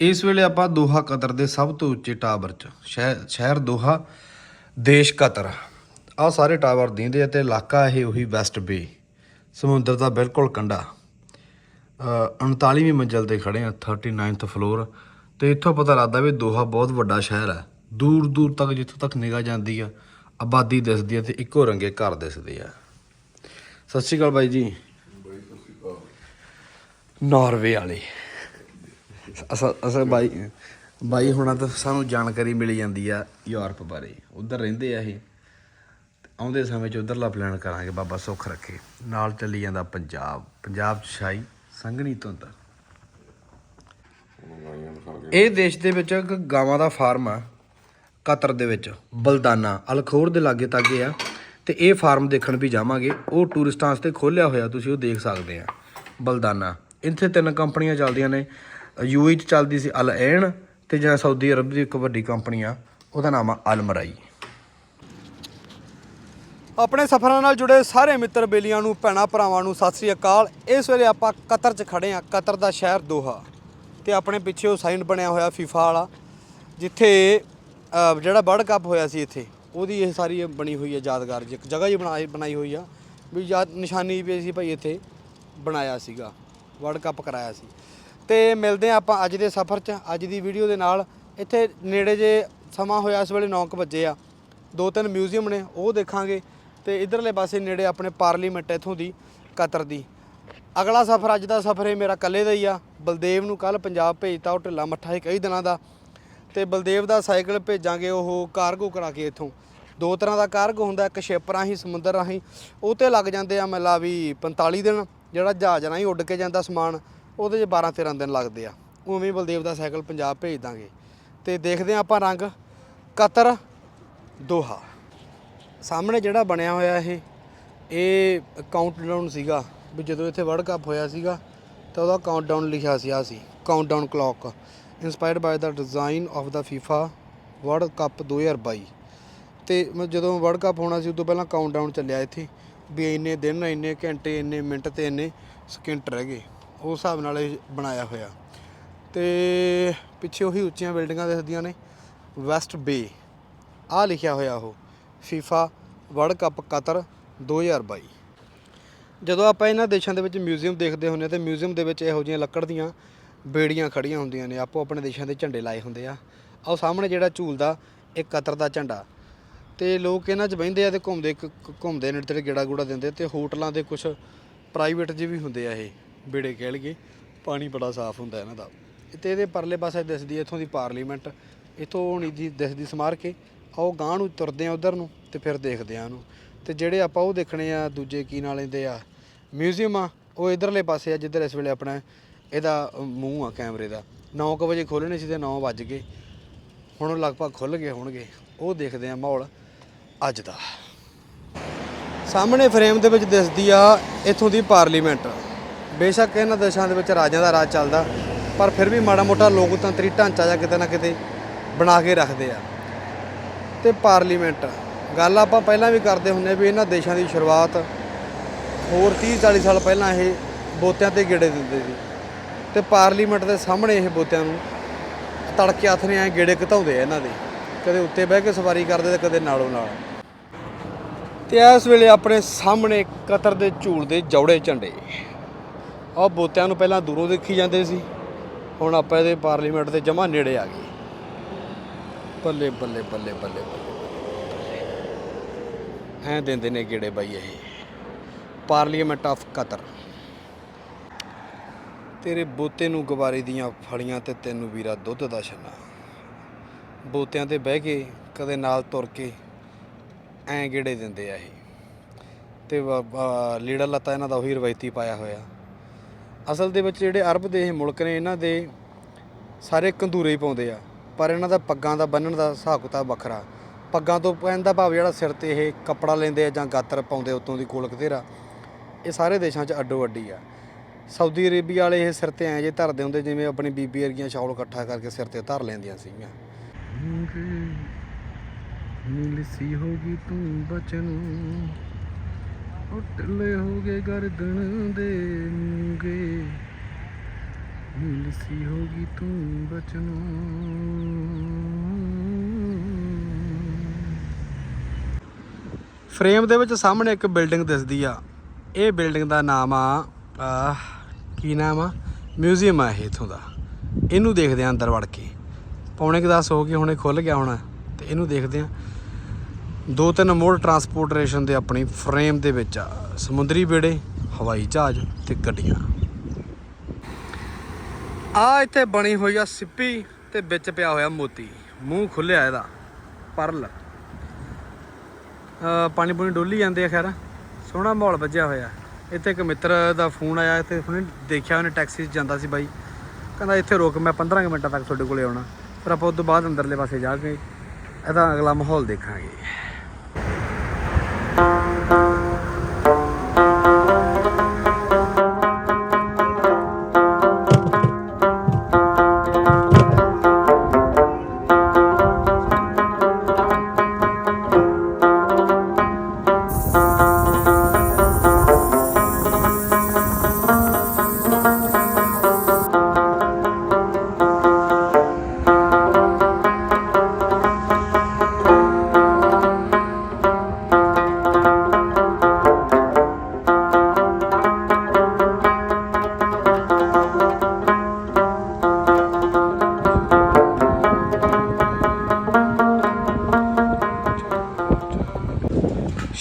ਇਸ ਵੇਲੇ ਆਪਾਂ ਦੋਹਾ ਕਤਰ ਦੇ ਸਭ ਤੋਂ ਉੱਚੇ ਟਾਵਰ 'ਚ ਸ਼ਹਿਰ ਦੋਹਾ ਦੇਸ਼ ਕਤਰ। ਆਹ ਸਾਰੇ ਟਾਵਰ ਦਿੰਦੇ ਆ ਤੇ ਇਲਾਕਾ ਇਹ ਉਹੀ ਵੈਸਟ ਬੇ ਸਮੁੰਦਰ ਦਾ ਬਿਲਕੁਲ ਕੰਢਾ। ਅ, 39ਵੀਂ ਮੰਜ਼ਲ ਤੇ ਖੜੇ ਆ 39th ਫਲੋਰ ਤੇ ਇੱਥੋਂ ਪਤਾ ਲੱਗਦਾ ਵੀ ਦੋਹਾ ਬਹੁਤ ਵੱਡਾ ਸ਼ਹਿਰ ਹੈ ਦੂਰ ਦੂਰ ਤੱਕ ਜਿੱਥੋਂ ਤੱਕ ਨਿਗਾਹ ਜਾਂਦੀ ਆ ਆਬਾਦੀ ਦਿਸਦੀ ਆ ਤੇ ਇੱਕੋ ਰੰਗੇ ਘਰ ਦਿਸਦੇ ਆ। ਸਤਿ ਸ਼੍ਰੀ ਅਕਾਲ ਬਾਈ ਜੀ। ਨਾਰਵੇ ਵਾਲੇ। ਅਸਲ ਅਸਲ ਬਾਈ ਬਾਈ ਹੁਣਾਂ ਤੋਂ ਸਾਨੂੰ ਜਾਣਕਾਰੀ ਮਿਲ ਜਾਂਦੀ ਆ ਯੂਰਪ ਬਾਰੇ। ਉਧਰ ਰਹਿੰਦੇ ਆ ਇਹ। ਆਉਂਦੇ ਸਮੇਂ 'ਚ ਉਧਰਲਾ ਪਲਾਨ ਕਰਾਂਗੇ, ਬਾਬਾ ਸੁੱਖ ਰੱਖੇ। ਨਾਲ ਚੱਲੀ ਜਾਂਦਾ ਪੰਜਾਬ। ਪੰਜਾਬ 'ਚ ਛਾਈ ਸੰਘਣੀ ਧੁੰਦ। ਇਹ ਦੇਸ਼ ਦੇ ਵਿੱਚ ਇੱਕ ਗਾਵਾਂ ਦਾ ਫਾਰਮ ਆ, ਕਤਰ ਦੇ ਵਿੱਚ, ਬਲਦਾਨਾ। ਅਲਖੋਰ ਦੇ ਲਾਗੇ ਤਾਗੇ ਆ। ਤੇ ਇਹ ਫਾਰਮ ਦੇਖਣ ਵੀ ਜਾਵਾਂਗੇ। ਉਹ ਟੂਰਿਸਟਾਂ ਵਾਸਤੇ ਖੋਲਿਆ ਹੋਇਆ, ਤੁਸੀਂ ਉਹ ਦੇਖ ਸਕਦੇ ਆ। ਬਲਦਾਨਾ। ਇੱਥੇ ਤਿੰਨ ਕੰਪਨੀਆਂ ਚੱਲਦੀਆਂ ਨੇ। ਯੂਏਈ ਚ ਚੱਲਦੀ ਸੀ ਅਲ ਐਨ ਤੇ ਜਾਂ ਸਾਊਦੀ ਅਰਬ ਦੀ ਇੱਕ ਵੱਡੀ ਕੰਪਨੀ ਆ, ਉਹਦਾ ਨਾਮ ਆ ਅਲ ਮਰਾਈ। ਆਪਣੇ ਸਫ਼ਰਾਂ ਨਾਲ ਜੁੜੇ ਸਾਰੇ ਮਿੱਤਰ ਬੇਲੀਆਂ ਨੂੰ, ਭੈਣਾਂ ਭਰਾਵਾਂ ਨੂੰ ਸਤਿ ਸ੍ਰੀ ਅਕਾਲ। ਇਸ ਵੇਲੇ ਆਪਾਂ ਕਤਰ 'ਚ ਖੜੇ ਆ ਕਤਰ ਦਾ ਸ਼ਹਿਰ ਦੋਹਾ। ਤੇ ਆਪਣੇ ਪਿੱਛੇ ਉਹ ਸਾਈਨ ਬਣਿਆ ਹੋਇਆ ਫੀਫਾ ਵਾਲਾ, ਜਿੱਥੇ ਜਿਹੜਾ ਵਰਲਡ ਕੱਪ ਹੋਇਆ ਸੀ ਇੱਥੇ, ਉਹਦੀ ਇਹ ਸਾਰੀ ਬਣੀ ਹੋਈ ਹੈ ਯਾਦਗਾਰ ਜੀ ਇੱਕ ਜਗ੍ਹਾ ਹੀ ਬਣਾਈ ਬਣਾਈ ਹੋਈ ਆ। ਵੀ ਯਾਦ, ਨਿਸ਼ਾਨੀ ਵੀ ਸੀ ਭਾਈ ਇੱਥੇ ਬਣਾਇਆ ਸੀਗਾ ਵਰਲਡ ਕੱਪ ਕਰਾਇਆ ਸੀ। ਤੇ ਮਿਲਦੇ ਆ ਆਪਾਂ ਅੱਜ ਦੇ ਸਫ਼ਰ 'ਚ, ਅੱਜ ਦੀ ਵੀਡੀਓ ਦੇ ਨਾਲ। ਇੱਥੇ ਨੇੜੇ ਜੇ ਸਮਾਂ ਹੋਇਆ ਇਸ ਵੇਲੇ 9 ਵਜੇ ਆ। ਦੋ ਤਿੰਨ ਮਿਊਜ਼ੀਅਮ ਨੇ, ਉਹ ਦੇਖਾਂਗੇ। ਤੇ ਇਧਰਲੇ ਪਾਸੇ ਨੇੜੇ ਆਪਣੇ ਪਾਰਲੀਮੈਂਟ ਇੱਥੋਂ ਦੀ, ਕਤਰ ਦੀ। ਅਗਲਾ ਸਫ਼ਰ, ਅੱਜ ਦਾ ਸਫ਼ਰ ਇਹ ਮੇਰਾ ਇਕੱਲੇ ਦਾ ਹੀ ਆ। ਬਲਦੇਵ ਨੂੰ ਕੱਲ ਪੰਜਾਬ ਭੇਜਤਾ ਉਹ ਢਿੱਲਾ ਮੱਠਾ ਹੀ ਕਈ ਦਿਨਾਂ ਦਾ। ਤੇ ਬਲਦੇਵ ਦਾ ਸਾਈਕਲ ਭੇਜਾਂਗੇ ਉਹ ਕਾਰਗੋ ਕਰਾ ਕੇ ਇੱਥੋਂ। ਦੋ ਤਰ੍ਹਾਂ ਦਾ ਕਾਰਗੋ ਹੁੰਦਾ, ਇੱਕ ਸ਼ਿਪ ਰਾਹੀਂ, ਸਮੁੰਦਰ ਰਾਹੀਂ। ਉਹ ਤੇ ਲੱਗ ਜਾਂਦੇ ਆ ਮਤਲਬ ਵੀ 45 ਦਿਨ, ਜਿਹੜਾ ਜਹਾਜ਼ ਰਾਹੀਂ ਉੱਡ ਕੇ ਜਾਂਦਾ ਸਮਾਨ। ਉਹਦੇ 'ਚ 12 13 ਦਿਨ ਲੱਗਦੇ ਆ। ਉਵੇਂ ਬਲਦੇਵ ਦਾ ਸਾਈਕਲ ਪੰਜਾਬ ਭੇਜ ਦਾਂਗੇ। ਤੇ ਦੇਖਦੇ ਆ ਆਪਾਂ ਰੰਗ। Qatar, Doha. ਸਾਹਮਣੇ ਜਿਹੜਾ ਬਣਿਆ ਹੋਇਆ ਇਹ ਇਹ ਕਾਊਂਟਡਾਊਨ ਸੀਗਾ ਵੀ ਜਦੋਂ ਇੱਥੇ ਵਰਲਡ ਕੱਪ ਹੋਇਆ ਸੀਗਾ, ਤਾਂ ਉਹਦਾ ਕਾਊਂਟਡਾਊਨ ਲਿਖਿਆ ਸੀ ਆ ਸੀ countdown clock inspired by the design of the FIFA World Cup 2022 ਤੇ ਮ- ਜਦੋਂ ਵਰਲਡ ਕੱਪ ਹੋਣਾ ਸੀ, ਉਦੋਂ ਪਹਿਲਾਂ ਕਾਊਂਟਡਾਊਨ ਚੱਲਿਆ ਇੱਥੇ, ਵੀ ਇੰਨੇ ਦਿਨ, ਇੰਨੇ ਘੰਟੇ, ਇੰਨੇ ਮਿੰਟ ਤੇ ਇੰਨੇ ਸਕਿੰਟ ਰਹਿ ਗਏ। ਉਸ ਹਿਸਾਬ ਨਾਲ ਇਹ ਬਣਾਇਆ ਹੋਇਆ। ਤੇ ਪਿੱਛੇ ਉਹੀ ਉੱਚੀਆਂ ਬਿਲਡਿੰਗਾਂ ਦਿਖਦੀਆਂ ਨੇ। West Bay. ਆ ਲਿਖਿਆ ਹੋਇਆ ਉਹ। ਫੀਫਾ ਵਰਲਡ ਕੱਪ ਕਤਰ 2022 ਜਦੋਂ ਆਪਾਂ ਇਹਨਾਂ ਦੇਸ਼ਾਂ ਦੇ ਵਿੱਚ ਮਿਊਜ਼ੀਅਮ ਦੇਖਦੇ ਹੁੰਦੇ ਹਾਂ ਤੇ ਮਿਊਜ਼ੀਅਮ ਦੇ ਵਿੱਚ ਇਹੋ ਜਿਹੀਆਂ ਲੱਕੜ ਦੀਆਂ ਬੇੜੀਆਂ ਖੜੀਆਂ ਹੁੰਦੀਆਂ ਨੇ। ਆਪੋ ਆਪਣੇ ਦੇਸ਼ਾਂ ਦੇ ਝੰਡੇ ਲਾਏ ਹੁੰਦੇ ਆ। ਆਹ ਸਾਹਮਣੇ ਜਿਹੜਾ ਝੂਲਦਾ ਇਹ ਕਤਰ ਦਾ ਝੰਡਾ। ਤੇ ਲੋਕ ਇਹਨਾਂ 'ਚ ਬਹਿੰਦੇ ਆ ਤੇ ਘੁੰਮਦੇ ਕ- ਘੁੰਮਦੇ ਨੇ ਤੇ ਗੇੜਾ ਗੂੜਾ ਦਿੰਦੇ ਤੇ ਹੋਟਲਾਂ ਦੇ ਕੁਝ ਪ੍ਰਾਈਵੇਟ ਜਿਹੇ ਵੀ ਹੁੰਦੇ ਆ ਇਹ। ਵਿੜੇ ਕਹਿ ਲਈਏ, ਪਾਣੀ ਬੜਾ ਸਾਫ਼ ਹੁੰਦਾ ਇਹਨਾਂ ਦਾ। ਤੇ ਇਹਦੇ ਪਰਲੇ ਪਾਸੇ ਦਿਸਦੀ ਹੈ ਇੱਥੋਂ ਦੀ ਪਾਰਲੀਮੈਂਟ। ਇੱਥੋਂ ਨਹੀਂ ਦੀ ਦਿਸਦੀ ਸਮਾਰ ਕੇ ਆਓ ਗਾਂਹ ਨੂੰ ਤੁਰਦੇ ਆ ਉਧਰ ਨੂੰ ਤੇ ਫਿਰ ਦੇਖਦੇ ਆ ਉਹਨੂੰ। ਤੇ ਜਿਹੜੇ ਆਪਾਂ ਉਹ ਦੇਖਣੇ ਆ, ਦੂਜੇ ਕੀ ਨਾਲ ਲੈਂਦੇ ਆ, ਮਿਊਜ਼ੀਅਮ ਆ, ਉਹ ਇਧਰਲੇ ਪਾਸੇ ਆ, ਜਿੱਧਰ ਇਸ ਵੇਲੇ ਆਪਣਾ ਇਹਦਾ ਮੂੰਹ ਆ ਕੈਮਰੇ ਦਾ। 9:00 ਵਜੇ ਖੋਲ੍ਹਣੇ ਸੀ ਤੇ 9 ਵੱਜ ਗਏ। ਹੁਣ ਉਹ ਲਗਭਗ ਖੁੱਲ ਗਏ ਹੋਣਗੇ। ਉਹ ਦੇਖਦੇ ਆ ਮਾਹੌਲ ਅੱਜ ਦਾ। ਸਾਹਮਣੇ ਫਰੇਮ ਦੇ ਵਿੱਚ ਦਿਸਦੀ ਆ ਇੱਥੋਂ ਦੀ ਪਾਰਲੀਮੈਂਟ। ਬੇਸ਼ੱਕ ਇਹਨਾਂ ਦੇਸ਼ਾਂ ਦੇ ਵਿੱਚ ਰਾਜਾਂ ਦਾ ਰਾਜ ਚੱਲਦਾ, ਪਰ ਫਿਰ ਵੀ ਮਾੜਾ ਮੋਟਾ ਲੋਕਤੰਤਰੀ ਢਾਂਚਾ ਜਾਂ ਕਿਤੇ ਨਾ ਕਿਤੇ ਬਣਾ ਕੇ ਰੱਖਦੇ ਆ। ਤੇ ਪਾਰਲੀਮੈਂਟ, ਗੱਲ ਆਪਾਂ ਪਹਿਲਾਂ ਵੀ ਕਰਦੇ ਹੁੰਦੇ ਵੀ ਇਹਨਾਂ ਦੇਸ਼ਾਂ ਦੀ ਸ਼ੁਰੂਆਤ ਹੋਰ 30 40 ਸਾਲ ਪਹਿਲਾਂ ਇਹ ਬੋਤਿਆਂ ਤੇ ਗੇੜੇ ਦਿੰਦੇ ਸੀ। ਤੇ ਪਾਰਲੀਮੈਂਟ ਦੇ ਸਾਹਮਣੇ ਇਹ ਬੋਤਿਆਂ ਨੂੰ ਤੜਕੇ ਹੱਥ ਨੇ ਐ ਗੇੜੇ ਘਤਾਉਂਦੇ ਆ ਇਹਨਾਂ ਦੇ। ਕਦੇ ਉੱਤੇ ਬਹਿ ਕੇ ਸਵਾਰੀ ਕਰਦੇ ਤੇ ਕਦੇ ਨਾਲੋਂ ਨਾਲ। ਤੇ ਇਸ ਵੇਲੇ ਆਪਣੇ ਸਾਹਮਣੇ ਕਤਰ ਦੇ ਝੂਲ ਦੇ ਜੌੜੇ ਝੰਡੇ। ਉਹ ਬੋਤਿਆਂ ਨੂੰ ਪਹਿਲਾਂ ਦੂਰੋਂ ਦੇਖੀ ਜਾਂਦੇ ਸੀ। ਹੁਣ ਆਪਾਂ ਇਹਦੇ ਪਾਰਲੀਮੈਂਟ ਦੇ ਜਮਾ ਨੇੜੇ ਆ ਗਏ। ਬੱਲੇ ਬੱਲੇ ਬੱਲੇ ਬੱਲੇ ਬੱਲੇ ਐ ਦਿੰਦੇ ਨੇ ਗੇੜੇ ਬਾਈ ਇਹ। Parliament of Qatar. ਤੇਰੇ ਬੋਤੇ ਨੂੰ ਗਵਾਰੇ ਦੀਆਂ ਫਲੀਆਂ ਤੇ ਤੈਨੂੰ ਵੀਰਾ ਦੁੱਧ ਦਾ ਛੰਨਾ। ਬੋਤਿਆਂ ਤੇ ਬਹਿ ਕੇ ਕਦੇ ਨਾਲ ਤੁਰ ਕੇ ਐਂ ਗੇੜੇ ਦਿੰਦੇ ਆ ਇਹ। ਤੇ ਲੀੜਾ ਲੱਤਾ ਇਹਨਾਂ ਦਾ ਉਹੀ ਰਵਾਇਤੀ ਪਾਇਆ ਹੋਇਆ। ਅਸਲ ਦੇ ਵਿੱਚ ਜਿਹੜੇ ਅਰਬ ਦੇ ਇਹ ਮੁਲਕ ਨੇ, ਇਹਨਾਂ ਦੇ ਸਾਰੇ ਕੰਦੂਰੇ ਹੀ ਪਾਉਂਦੇ ਆ। ਪਰ ਇਹਨਾਂ ਦਾ ਪੱਗਾਂ ਦਾ ਬੰਨਣ ਦਾ ਹਿਸਾਬ ਕਿਤਾਬ ਵੱਖਰਾ। ਪੱਗਾਂ ਤੋਂ ਪੈਣ ਦਾ ਭਾਵ ਜਿਹੜਾ ਸਿਰ ਤੇ ਇਹ ਕੱਪੜਾ ਲੈਂਦੇ ਆ ਜਾਂ ਗਾਤਰ ਪਾਉਂਦੇ ਉਤੋਂ ਦੀ ਕੋਲ ਤੇਰਾ ਇਹ ਸਾਰੇ ਦੇਸ਼ਾਂ 'ਚ ਅੱਡੋ ਅੱਡੀ ਆ। ਸਾਊਦੀ ਅਰੇਬੀਆ ਵਾਲੇ ਇਹ ਸਿਰ ਤੇ ਐਂ ਜੇ ਧਰਦੇ ਹੁੰਦੇ, ਜਿਵੇਂ ਆਪਣੀ ਬੀਬੀ ਵਰਗੀਆਂ ਸ਼ਾਲ ਇਕੱਠਾ ਕਰਕੇ ਸਿਰ ਤੇ ਧਰ ਲੈਂਦੀਆਂ ਸੀਗੀਆਂ। ਮਿਲਸੀ ਹੋਗੀ ਤੂੰ ਬਚਨ। ਉਟਲੇ ਹੋ ਗਏ ਗਰਦਨ ਦੇ ਮੂੰਗੇ। ਨੀਂਦ ਸੀ ਹੋਗੀ ਤੂੰ ਬਚਨੋ। ਫਰੇਮ ਦੇ ਵਿੱਚ ਸਾਹਮਣੇ ਇੱਕ ਬਿਲਡਿੰਗ ਦਿਸਦੀ ਆ। ਇਹ ਬਿਲਡਿੰਗ ਦਾ ਨਾਮ ਆ ਕੀ ਨਾਮ ਆ? ਮਿਊਜ਼ੀਅਮ ਆ ਇਹ ਇਥੋਂ ਦਾ। ਇਹਨੂੰ ਦੇਖਦੇ ਆ ਅੰਦਰ ਵੜ ਕੇ। ਪੌਣੇ ਕੁ ਦਸ ਹੋ ਗਏ, ਹੁਣੇ ਖੁੱਲ ਗਿਆ ਹੋਣਾ। ਤੇ ਇਹਨੂੰ ਦੇਖਦੇ ਆ ਦੋ ਤਿੰਨ ਮੋਡ ਟਰਾਂਸਪੋਰਟੇਸ਼ਨ ਦੇ ਆਪਣੀ ਫਰੇਮ ਦੇ ਵਿੱਚ ਆ। ਸਮੁੰਦਰੀ ਬੇੜੇ ਹਵਾਈ ਜਹਾਜ਼ ਤੇ ਗੱਡੀਆਂ। ਆ ਇੱਥੇ ਬਣੀ ਹੋਈ ਆ ਸਿੱਪੀ ਤੇ ਵਿੱਚ ਪਿਆ ਹੋਇਆ ਮੋਤੀ। ਮੂੰਹ ਖੁੱਲਿਆ ਇਹਦਾ। ਪਰਲ। ਪਾਣੀ ਪੂਣੀ ਡੋਲੀ ਜਾਂਦੇ ਆ, ਖੈਰ। ਸੋਹਣਾ ਮਾਹੌਲ ਵੱਜਿਆ ਹੋਇਆ। ਇੱਥੇ ਇੱਕ ਮਿੱਤਰ ਦਾ ਫੋਨ ਆਇਆ, ਇੱਥੇ ਹੁਣੇ ਦੇਖਿਆ, ਉਹਨੇ ਟੈਕਸੀ 'ਚ ਜਾਂਦਾ ਸੀ ਬਾਈ। ਕਹਿੰਦਾ, ਇੱਥੇ ਰੁਕ, ਮੈਂ 15 ਕੁ ਮਿੰਟਾਂ ਤੱਕ ਤੁਹਾਡੇ ਕੋਲੇ ਆਉਣਾ। ਫਿਰ ਆਪਾਂ ਉਸ ਤੋਂ ਬਾਅਦ ਅੰਦਰਲੇ ਪਾਸੇ ਜਾ ਕੇ ਇਹਦਾ ਅਗਲਾ ਮਾਹੌਲ ਦੇਖਾਂਗੇ।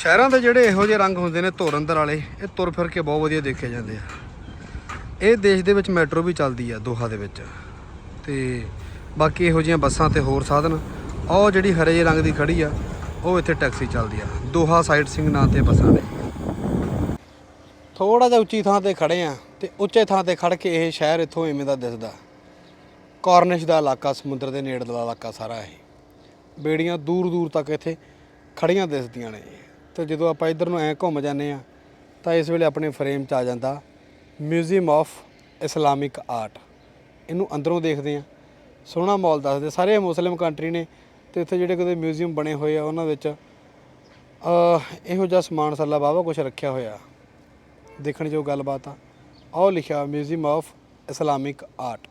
ਸ਼ਹਿਰਾਂ ਦੇ ਜਿਹੜੇ ਇਹੋ ਜਿਹੇ ਰੰਗ ਹੁੰਦੇ ਨੇ ਧੁਰ ਅੰਦਰ ਵਾਲੇ, ਇਹ ਤੁਰ ਫਿਰ ਕੇ ਬਹੁਤ ਵਧੀਆ ਦੇਖੇ ਜਾਂਦੇ ਆ। ਇਹ ਦੇਸ਼ ਦੇ ਵਿੱਚ ਮੈਟਰੋ ਵੀ ਚੱਲਦੀ ਆ ਦੋਹਾ ਦੇ ਵਿੱਚ। ਤੇ ਬਾਕੀ ਇਹੋ ਜਿਹੀਆਂ ਬੱਸਾਂ ਤੇ ਹੋਰ ਸਾਧਨ, ਉਹ ਜਿਹੜੀ ਹਰੇ ਜਿਹੇ ਰੰਗ ਦੀ ਖੜੀ ਆ, ਉਹ ਇੱਥੇ ਟੈਕਸੀ ਚੱਲਦੀ ਆ। ਦੋਹਾ ਸਾਈਡ ਸਿੰਘ ਨਾਂ ਤੇ ਬੱਸਾਂ ਨੇ। ਥੋੜਾ ਜਿਹਾ ਉੱਚੀ ਥਾਂ ਤੇ ਖੜੇ ਆ ਤੇ ਉੱਚੇ ਥਾਂ ਤੇ ਖੜ ਕੇ ਇਹ ਸ਼ਹਿਰ ਇੱਥੋਂ ਐਵੇਂ ਦਾ ਦਿਸਦਾ। ਕਾਰਨਿਸ਼ ਦਾ ਇਲਾਕਾ, ਸਮੁੰਦਰ ਦੇ ਨੇੜਲਾ ਇਲਾਕਾ ਸਾਰਾ ਇਹ। ਬੇੜੀਆਂ ਦੂਰ ਦੂਰ ਤੱਕ ਇੱਥੇ ਖੜੀਆਂ ਦਿਸਦੀਆਂ ਨੇ। ਤੇ ਜਦੋਂ ਆਪਾਂ ਇੱਧਰ ਨੂੰ ਐ ਘੁੰਮ ਜਾਂਦੇ ਆ ਤਾਂ ਇਸ ਵੇਲੇ ਆਪਣੇ ਫਰੇਮ 'ਚ ਆ ਜਾਂਦਾ ਮਿਊਜ਼ੀਅਮ ਆਫ ਇਸਲਾਮਿਕ ਆਰਟ ਇਹਨੂੰ ਅੰਦਰੋਂ ਦੇਖਦੇ ਆ ਸੋਹਣਾ ਮਾਹੌਲ ਦੱਸਦੇ। ਸਾਰੇ ਮੁਸਲਿਮ ਕੰਟਰੀ ਨੇ ਤੇ ਇੱਥੇ ਜਿਹੜੇ ਕਦੇ ਮਿਊਜ਼ੀਅਮ ਬਣੇ ਹੋਏ ਆ, ਉਹਨਾਂ ਵਿੱਚ ਇਹੋ ਜਿਹਾ ਸਮਾਨ ਸੱਲਾ ਵਾਹਵਾ ਕੁਝ ਰੱਖਿਆ ਹੋਇਆ। ਦੇਖਣ ਜੋ ਗੱਲਬਾਤ ਆ। ਆਹ ਲਿਖਿਆ ਮਿਊਜ਼ੀਅਮ ਆਫ ਇਸਲਾਮਿਕ ਆਰਟ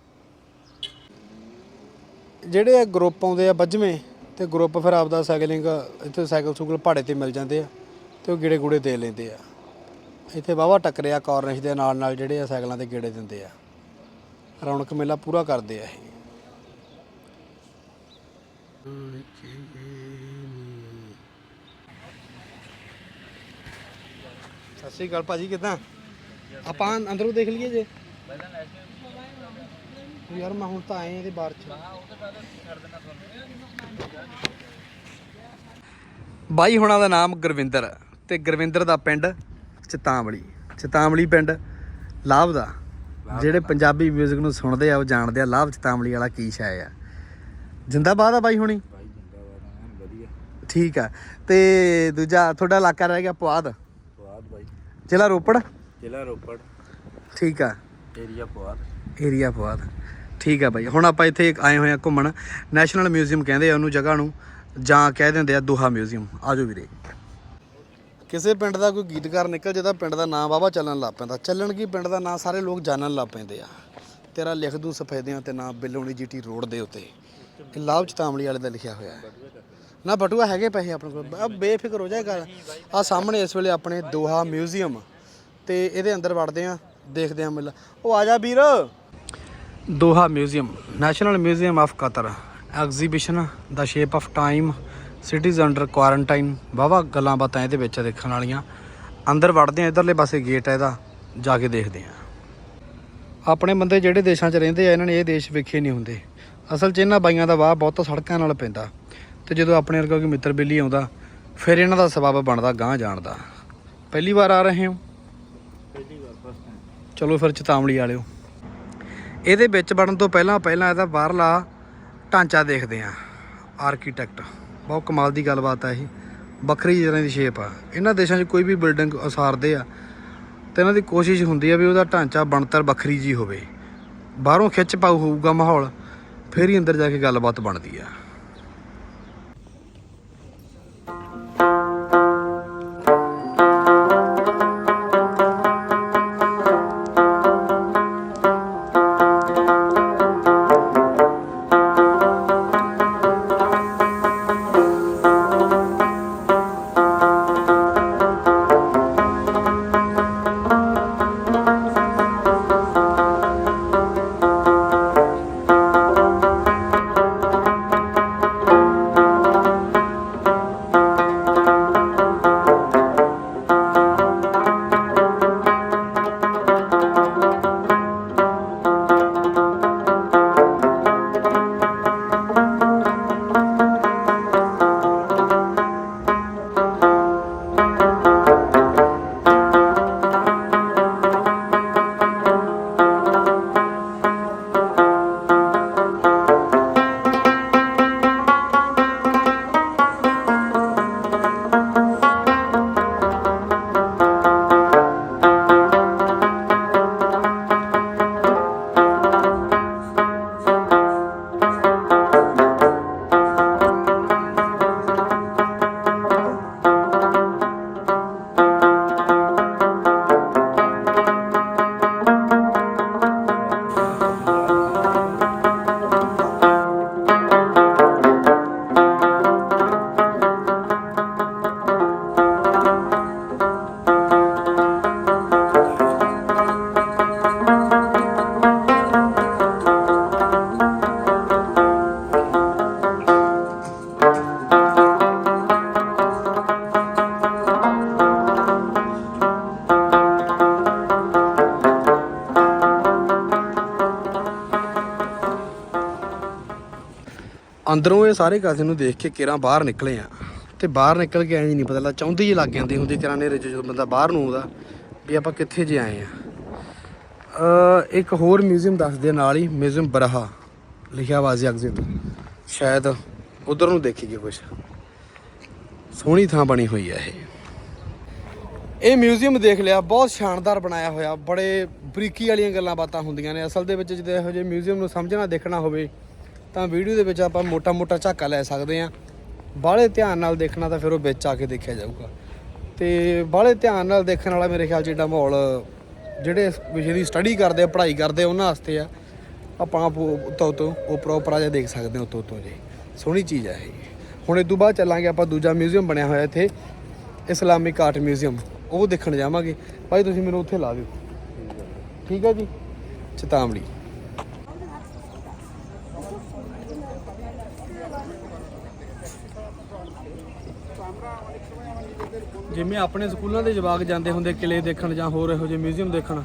ਜਿਹੜੇ ਗਰੁੱਪ ਆਉਂਦੇ ਆ ਵੱਜਵੇਂ ਤੇ ਗਰੁੱਪ ਫਿਰ ਆਪਦਾ ਸਾਈਕਲਿੰਗ ਇੱਥੇ ਸਾਈਕਲ ਸੁਕਲ ਪਹਾੜੇ ਤੇ ਮਿਲ ਜਾਂਦੇ ਆ ਤੇ ਉਹ ਗੇੜੇ ਗੂੜੇ ਦੇ ਲੈਂਦੇ ਆ। ਇੱਥੇ ਵਾਹਵਾ ਟੱਕਰਿਆ ਕਾਰਨਿਸ਼ ਦੇ ਨਾਲ ਨਾਲ ਜਿਹੜੇ ਆ ਸਾਈਕਲਾਂ ਤੇ ਗੇੜੇ ਦਿੰਦੇ ਆ। ਰੌਣਕ ਮੇਲਾ ਪੂਰਾ ਕਰਦੇ ਆ ਇਹ। ਸਤਿ ਸ਼੍ਰੀ ਅਕਾਲ ਭਾਜੀ, ਕਿਦਾਂ? ਆਪਾਂ ਅੰਦਰੋਂ ਦੇਖ ਲਈਏ ਜੇ? ਯਾਰ ਮੈਂ ਹੁਣ ਤਾਂ ਆਏ ਇਹਦੇ ਬਾਹਰ ਚ। ਬਾਈ ਹੁਣਾਂ ਦਾ ਨਾਮ ਗੁਰਵਿੰਦਰ ਤੇ ਗੁਰਵਿੰਦਰ ਦਾ ਪਿੰਡ ਚਤਾਂਵਲੀ। ਚਤਾਂਵਲੀ ਪਿੰਡ ਲਾਭ ਦਾ। ਜਿਹੜੇ ਪੰਜਾਬੀ 뮤직 ਨੂੰ ਸੁਣਦੇ ਆ ਉਹ ਜਾਣਦੇ ਆ ਲਾਭ ਚਤਾਂਵਲੀ ਵਾਲਾ ਕੀ ਸ਼ੈ ਆ। ਜਿੰਦਾਬਾਦ ਆ ਬਾਈ ਹੁਣੀ? ਠੀਕ ਆ। ਤੇ ਦੂਜਾ ਤੁਹਾਡਾ ਇਲਾਕਾ ਰਹਿ ਗਿਆ ਪੁਆਧ? ਪੁਆਧ ਬਾਈ। ਜ਼ਿਲ੍ਹਾ ਰੋਪੜ? ਜ਼ਿਲ੍ਹਾ ਰੋਪੜ। ਠੀਕ ਆ। ਏਰੀਆ ਪੁਆਧ। ਏਰੀਆ ਪੁਆਧ ਠੀਕ ਆ ਬਾਈ। ਹੁਣ ਆਪਾਂ ਇੱਥੇ ਆਏ ਹੋਏ ਆ ਘੁੰਮਣ। ਨੈਸ਼ਨਲ ਮਿਊਜ਼ੀਅਮ ਕਹਿੰਦੇ ਆ ਉਹਨੂੰ ਜਗ੍ਹਾ ਨੂੰ। ਜਾਂ ਕਹਿ ਦਿੰਦੇ ਆ ਦੋਹਾ ਮਿਊਜ਼ੀਅਮ ਆਜੋ ਵੀਰੇ। ਕਿਸੇ ਪਿੰਡ ਦਾ ਕੋਈ ਗੀਤਕਾਰ ਨਿਕਲ ਜੇ ਤਾਂ ਪਿੰਡ ਦਾ ਨਾਂ ਵਾਵਾ ਚੱਲਣ ਲੱਗ ਪੈਂਦਾ। ਚੱਲਣ ਕੀ ਪਿੰਡ ਦਾ ਨਾਂ? ਸਾਰੇ ਲੋਕ ਜਾਣਨ ਲੱਗ ਪੈਂਦੇ ਆ। ਤੇਰਾ ਲਿਖ ਦੂੰ ਸਫੈਦਿਆਂ ਤੇ ਨਾਂ ਬਿੱਲੋਣੀ ਜੀਟੀ ਰੋਡ ਦੇ ਉੱਤੇ। ਇਹ ਲਾਭ ਚਤਾਮਲੀ ਵਾਲੇ ਦਾ ਲਿਖਿਆ ਹੋਇਆ ਹੈ। ਨਾ ਬਟੂਆ ਹੈਗੇ ਪੈਸੇ ਆਪਣੇ ਕੋਲ? ਆ ਬੇਫਿਕਰ ਹੋ ਜਾਏਗਾ ਆ ਸਾਹਮਣੇ ਇਸ ਵੇਲੇ ਆਪਣੇ ਦੋਹਾ ਮਿਊਜ਼ੀਅਮ ਤੇ ਇਹਦੇ ਅੰਦਰ ਵੜਦੇ ਆ, ਦੇਖਦੇ ਆ ਮਿਲ। ਉਹ ਆ ਜਾ ਵੀਰ। Doha museum national museum of Qatar exhibition the shape of time cities under quarantine ਵਾਹਵਾ ਗੱਲਾਂ ਬਾਤਾਂ ਇਹਦੇ ਵਿੱਚ ਦੇਖਣ ਵਾਲੀਆਂ। ਅੰਦਰ ਵੜਦੇ ਆ ਇਧਰਲੇ ਪਾਸੇ ਗੇਟ ਹੈ ਇਹਦਾ ਜਾ ਕੇ ਦੇਖਦੇ ਆ ਆਪਣੇ ਬੰਦੇ ਜਿਹੜੇ ਦੇਸ਼ਾਂ 'ਚ ਰਹਿੰਦੇ ਆ ਇਹਨਾਂ ਨੇ ਇਹ ਦੇਸ਼ ਵੇਖੇ ਨਹੀਂ ਹੁੰਦੇ। ਅਸਲ 'ਚ ਇਹਨਾਂ ਬਾਈਆਂ ਦਾ ਵਾਹ ਬਹੁਤ ਸੜਕਾਂ ਨਾਲ ਪੈਂਦਾ। ਤੇ ਜਦੋਂ ਆਪਣੇ ਵਰਗਾ ਕੋਈ ਮਿੱਤਰ ਬੇਲੀ ਆਉਂਦਾ ਫਿਰ ਇਹਨਾਂ ਦਾ ਸਬਬ ਬਣਦਾ ਗਾਂਹ ਜਾਣ ਦਾ। ਪਹਿਲੀ ਵਾਰ ਆ ਰਹੇ ਹੋ? ਪਹਿਲੀ ਵਾਰ ਫਸਟ ਟਾਈਮ ਚਲੋ ਫਿਰ ਚਤਾਮਲੀ ਵਾਲਿਓ ਇਹਦੇ ਵਿੱਚ ਬਣਨ ਤੋਂ ਪਹਿਲਾਂ ਪਹਿਲਾਂ ਇਹਦਾ ਬਾਹਰਲਾ ਢਾਂਚਾ ਦੇਖਦੇ ਆਂ ਆਰਕੀਟੈਕਟ ਬਹੁਤ ਕਮਾਲ ਦੀ ਗੱਲਬਾਤ ਆ ਇਹ। ਵੱਖਰੀ ਤਰ੍ਹਾਂ ਦੀ ਸ਼ੇਪ ਆ। ਇਹਨਾਂ ਦੇਸ਼ਾਂ 'ਚ ਕੋਈ ਵੀ ਬਿਲਡਿੰਗ ਉਸਾਰਦੇ ਆ ਤੇ ਇਹਨਾਂ ਦੀ ਕੋਸ਼ਿਸ਼ ਹੁੰਦੀ ਆ ਵੀ ਉਹਦਾ ਢਾਂਚਾ ਬਣਤਰ ਵੱਖਰੀ ਜੀ ਹੋਵੇ। ਬਾਹਰੋਂ ਖਿੱਚ ਪਾਉ ਹੋਊਗਾ ਮਾਹੌਲ, ਫਿਰ ਹੀ ਅੰਦਰ ਜਾ ਕੇ ਗੱਲਬਾਤ ਬਣਦੀ ਆ। ਅੰਦਰੋਂ ਇਹ ਸਾਰੇ ਕਾਸੇ ਨੂੰ ਦੇਖ ਕੇ ਕਿਰਾਂ ਬਾਹਰ ਨਿਕਲੇ ਆ। ਤੇ ਬਾਹਰ ਨਿਕਲ ਕੇ ਐਂ ਨਹੀਂ ਪਤਾ ਲੱਗ ਚਾਹੁੰਦੀ ਹੀ ਲੱਗ ਜਾਂਦੀ ਹੁੰਦੀ ਕਿਰਾਂ ਨੇਰੇ 'ਚ ਜਦੋਂ ਬੰਦਾ ਬਾਹਰ ਨੂੰ ਆਉਂਦਾ ਵੀ ਆਪਾਂ ਕਿੱਥੇ ਜੇ ਆਏ ਆ। ਇੱਕ ਹੋਰ ਮਿਊਜ਼ੀਅਮ ਦੱਸਦੇ ਨਾਲ ਹੀ, ਮਿਊਜ਼ੀਅਮ ਬਰਹਾ, ਲਿਖਿਆ ਵਾਜ਼ੀ ਐਗਜ਼ਿਟ ਸ਼ਾਇਦ ਉਧਰ ਨੂੰ ਦੇਖੀਏ ਕੁਝ ਸੋਹਣੀ ਥਾਂ ਬਣੀ ਹੋਈ ਹੈ ਇਹ। ਇਹ ਮਿਊਜ਼ੀਅਮ ਦੇਖ ਲਿਆ, ਬਹੁਤ ਸ਼ਾਨਦਾਰ ਬਣਾਇਆ ਹੋਇਆ। ਬੜੇ ਬਰੀਕੀ ਵਾਲੀਆਂ ਗੱਲਾਂ ਬਾਤਾਂ ਹੁੰਦੀਆਂ ਨੇ। ਅਸਲ ਦੇ ਵਿੱਚ ਜਦੋਂ ਇਹੋ ਜਿਹੇ ਮਿਊਜ਼ੀਅਮ ਨੂੰ ਸਮਝਣਾ, ਦੇਖਣਾ ਹੋਵੇ ਤਾਂ ਵੀਡੀਓ ਦੇ ਵਿੱਚ ਆਪਾਂ ਮੋਟਾ-ਮੋਟਾ ਝਾਕਾ ਲੈ ਸਕਦੇ ਹਾਂ। ਬਾਹਲੇ ਧਿਆਨ ਨਾਲ ਦੇਖਣਾ ਤਾਂ ਫਿਰ ਉਹ ਵਿੱਚ ਆ ਕੇ ਦੇਖਿਆ ਜਾਊਗਾ। ਤੇ ਬਾਹਲੇ ਧਿਆਨ ਨਾਲ ਦੇਖਣ ਵਾਲਾ ਮੇਰੇ ਖਿਆਲ 'ਚ ਜਿਹੜਾ ਮਾਹੌਲ, ਜਿਹੜੇ ਵਿਸ਼ੇ ਦੀ ਸਟੱਡੀ ਕਰਦੇ ਆ, ਪੜ੍ਹਾਈ ਕਰਦੇ ਉਹਨਾਂ ਵਾਸਤੇ ਆ, ਆਪਾਂ ਆਪ ਉੱਤੋਂ ਉੱਤੋਂ ਉਹ ਪ੍ਰੋਪਰ ਜਿਹਾ ਦੇਖ ਸਕਦੇ ਹਾਂ ਉੱਤੋਂ ਉੱਤੋਂ ਜੀ। ਸੋਹਣੀ ਚੀਜ਼ ਹੈ ਇਹ। ਹੁਣ ਇਹ ਤੋਂ ਬਾਅਦ ਚੱਲਾਂਗੇ ਆਪਾਂ ਦੂਜਾ ਮਿਊਜ਼ੀਅਮ ਬਣਿਆ ਹੋਇਆ ਇੱਥੇ ਇਸਲਾਮਿਕ ਆਰਟ ਮਿਊਜ਼ੀਅਮ ਉਹ ਦੇਖਣ ਜਾਵਾਂਗੇ। ਭਾਈ ਤੁਸੀਂ ਮੈਨੂੰ ਉੱਥੇ ਲਾ ਦਿਓ। ਠੀਕ ਹੈ ਜੀ? ਚੇਤਾਵਨੀ। ਜਿਵੇਂ ਆਪਣੇ ਸਕੂਲਾਂ ਦੇ ਜਵਾਕ ਜਾਂਦੇ ਹੁੰਦੇ ਕਿਲੇ ਦੇਖਣ ਜਾਂ ਹੋਰ ਇਹੋ ਜਿਹੇ ਮਿਊਜ਼ੀਅਮ ਦੇਖਣ,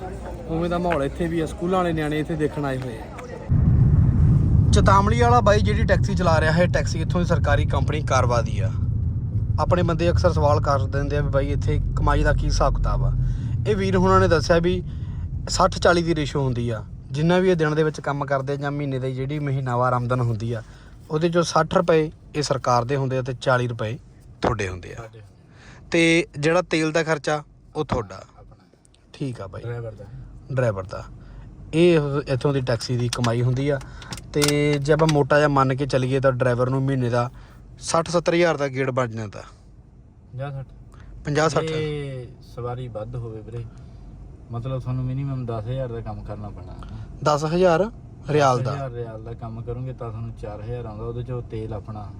ਉਵੇਂ ਦਾ ਮਾਹੌਲ ਇੱਥੇ ਵੀ ਆ, ਸਕੂਲਾਂ ਵਾਲੇ ਨਿਆਣੇ ਇੱਥੇ ਦੇਖਣ ਆਏ ਹੋਏ ਆ। ਚਤਾਮੜੀ ਵਾਲਾ ਬਾਈ ਜਿਹੜੀ ਟੈਕਸੀ ਚਲਾ ਰਿਹਾ ਹੈ, ਟੈਕਸੀ ਇੱਥੋਂ ਦੀ ਸਰਕਾਰੀ ਕੰਪਨੀ ਕਾਰਵਾ ਦੀ ਆ। ਆਪਣੇ ਬੰਦੇ ਅਕਸਰ ਸਵਾਲ ਕਰ ਦਿੰਦੇ ਆ ਵੀ ਬਾਈ ਇੱਥੇ ਕਮਾਈ ਦਾ ਕੀ ਹਿਸਾਬ ਕਿਤਾਬ ਆ। ਇਹ ਵੀਰ ਹੁਣਾਂ ਨੇ ਦੱਸਿਆ ਵੀ 60 40 ਦੀ ਰੇਸ਼ੋ ਹੁੰਦੀ ਆ। ਜਿੰਨਾ ਵੀ ਇਹ ਦਿਨ ਦੇ ਵਿੱਚ ਕੰਮ ਕਰਦੇ ਆ ਜਾਂ ਮਹੀਨੇ ਦੀ ਜਿਹੜੀ ਮਹੀਨਾਵਾਰ ਆਮਦਨ ਹੁੰਦੀ ਆ, ਉਹਦੇ ਚੋਂ 60 ਰੁਪਏ ਇਹ ਸਰਕਾਰ ਦੇ ਹੁੰਦੇ ਆ ਤੇ 40 ਰੁਪਏ ਤੁਹਾਡੇ ਹੁੰਦੇ ਆ। ਤੇ ਜਿਹੜਾ ਤੇਲ ਦਾ ਖਰਚਾ ਉਹ ਤੁਹਾਡਾ। ਠੀਕ ਆ ਬਾਈ। ਡਰਾਈਵਰ ਦਾ। ਡਰਾਈਵਰ ਦਾ। ਇਹ ਇੱਥੋਂ ਦੀ ਟੈਕਸੀ ਦੀ ਕਮਾਈ ਹੁੰਦੀ ਆ। ਤੇ ਜੇ ਆਪਾਂ ਮੋਟਾ ਜਿਹਾ ਮੰਨ ਕੇ ਚੱਲੀਏ ਤਾਂ ਡਰਾਈਵਰ ਨੂੰ ਮਹੀਨੇ ਦਾ 60 ਹਜ਼ਾਰ ਦਾ ਗੇੜ ਬਣ ਜਾਂਦਾ। ਜਾਂ 60 50 60 ਜੇ ਸਵਾਰੀ ਵੱਧ ਹੋਵੇ ਵੀਰੇ ਮਤਲਬ ਤੁਹਾਨੂੰ ਮਿਨੀਮਮ 10000 ਦਾ ਕੰਮ ਕਰਨਾ ਪੈਣਾ। 10000 ਰਿਆਲ ਦਾ। 10000 ਰਿਆਲ ਦਾ ਕੰਮ ਕਰੋਗੇ ਤਾਂ ਤੁਹਾਨੂੰ 4000 ਆਉਂਦਾ ਉਹਦੇ ਚੋਂ ਤੇਲ ਆਪਣਾ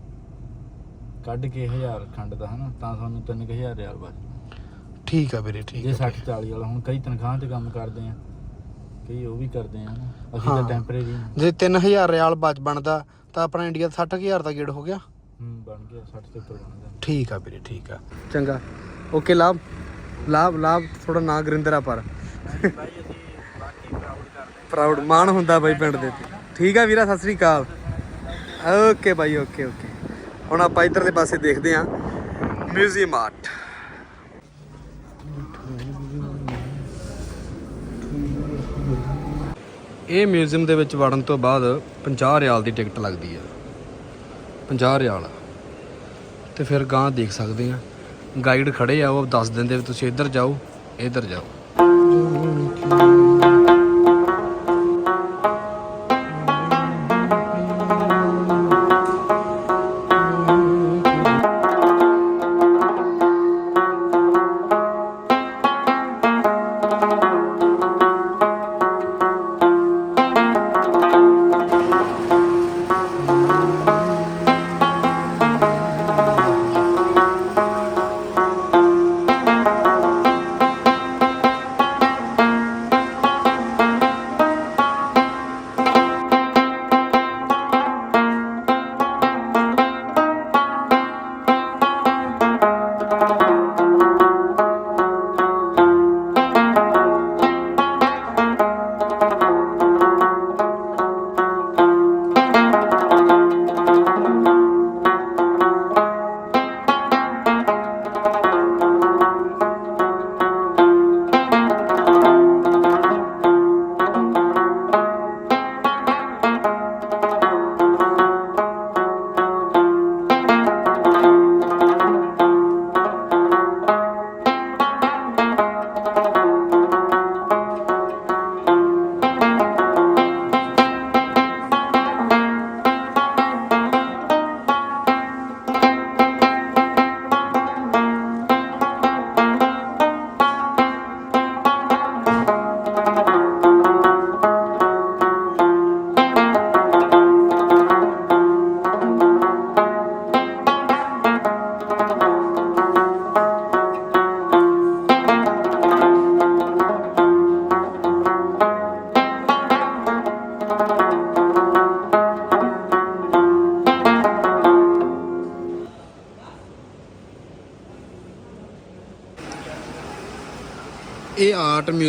ਕੱਢ ਕੇ 1000 ਖੰਡ ਦਾ ਹਨਾ? ਤਾਂ ਤੁਹਾਨੂੰ 3000 ਰਿਆਲ ਬਚ ਠੀਕ ਆ ਵੀਰੇ ਠੀਕ ਜੇ ਆ 60 40 ਵਾਲਾ ਹੁਣ ਕਈ ਤਨਖਾਹਾਂ ਤੇ ਕੰਮ ਕਰਦੇ ਆ। ਕਈ ਉਹ ਵੀ ਕਰਦੇ ਆ। ਅਸੀਂ ਹਾਂ। ਤਾਂ ਟੈਂਪਰੇਰੀ ਜੇ 3000 ਰਿਆਲ ਬਚ ਬਣਦਾ ਤਾਂ ਆਪਣਾ ਇੰਡੀਆ ਦਾ 60000 ਦਾ ਗੇੜ ਹੋ ਗਿਆ। ਹੂੰ ਬਣ ਗਿਆ 60 ਤੇ ਉੱਪਰ ਬਣ ਗਿਆ। ਠੀਕ ਆ ਵੀਰੇ ਠੀਕ ਆ। ਚੰਗਾ। ਓਕੇ ਲਾਭ ਲਾਭ ਲਾਭ ਥੋੜਾ ਨਾਂ ਗੁਰਿੰਦਰ ਆ ਪਰ। ਪ੍ਰਾਊਡ ਮਾਣ ਹੁੰਦਾ ਬਾਈ ਪਿੰਡ ਦੇ ਤੇ ਠੀਕ ਆ ਵੀਰਾ ਸਤਿ ਸ੍ਰੀ ਅਕਾਲ। Okay bye okay okay. ਹੁਣ ਆਪਾਂ ਇਧਰਲੇ ਪਾਸੇ ਦੇਖਦੇ ਆਂ ਮਿਊਜ਼ੀਅਮ ਆਰਟ ਇਹ ਮਿਊਜ਼ੀਅਮ ਦੇ ਵਿੱਚ ਵੜਨ ਤੋਂ ਬਾਅਦ 50 ਰਿਆਲ ਦੀ ਟਿਕਟ ਲੱਗਦੀ ਆ। 50 ਰਿਆਲ। ਤੇ ਫਿਰ ਗਾਂ ਦੇਖ ਸਕਦੇ ਆ। ਗਾਈਡ ਖੜੇ ਆ, ਉਹ ਦੱਸ ਦਿੰਦੇ ਵੀ ਤੁਸੀਂ ਇੱਧਰ ਜਾਓ ਇੱਧਰ ਜਾਓ।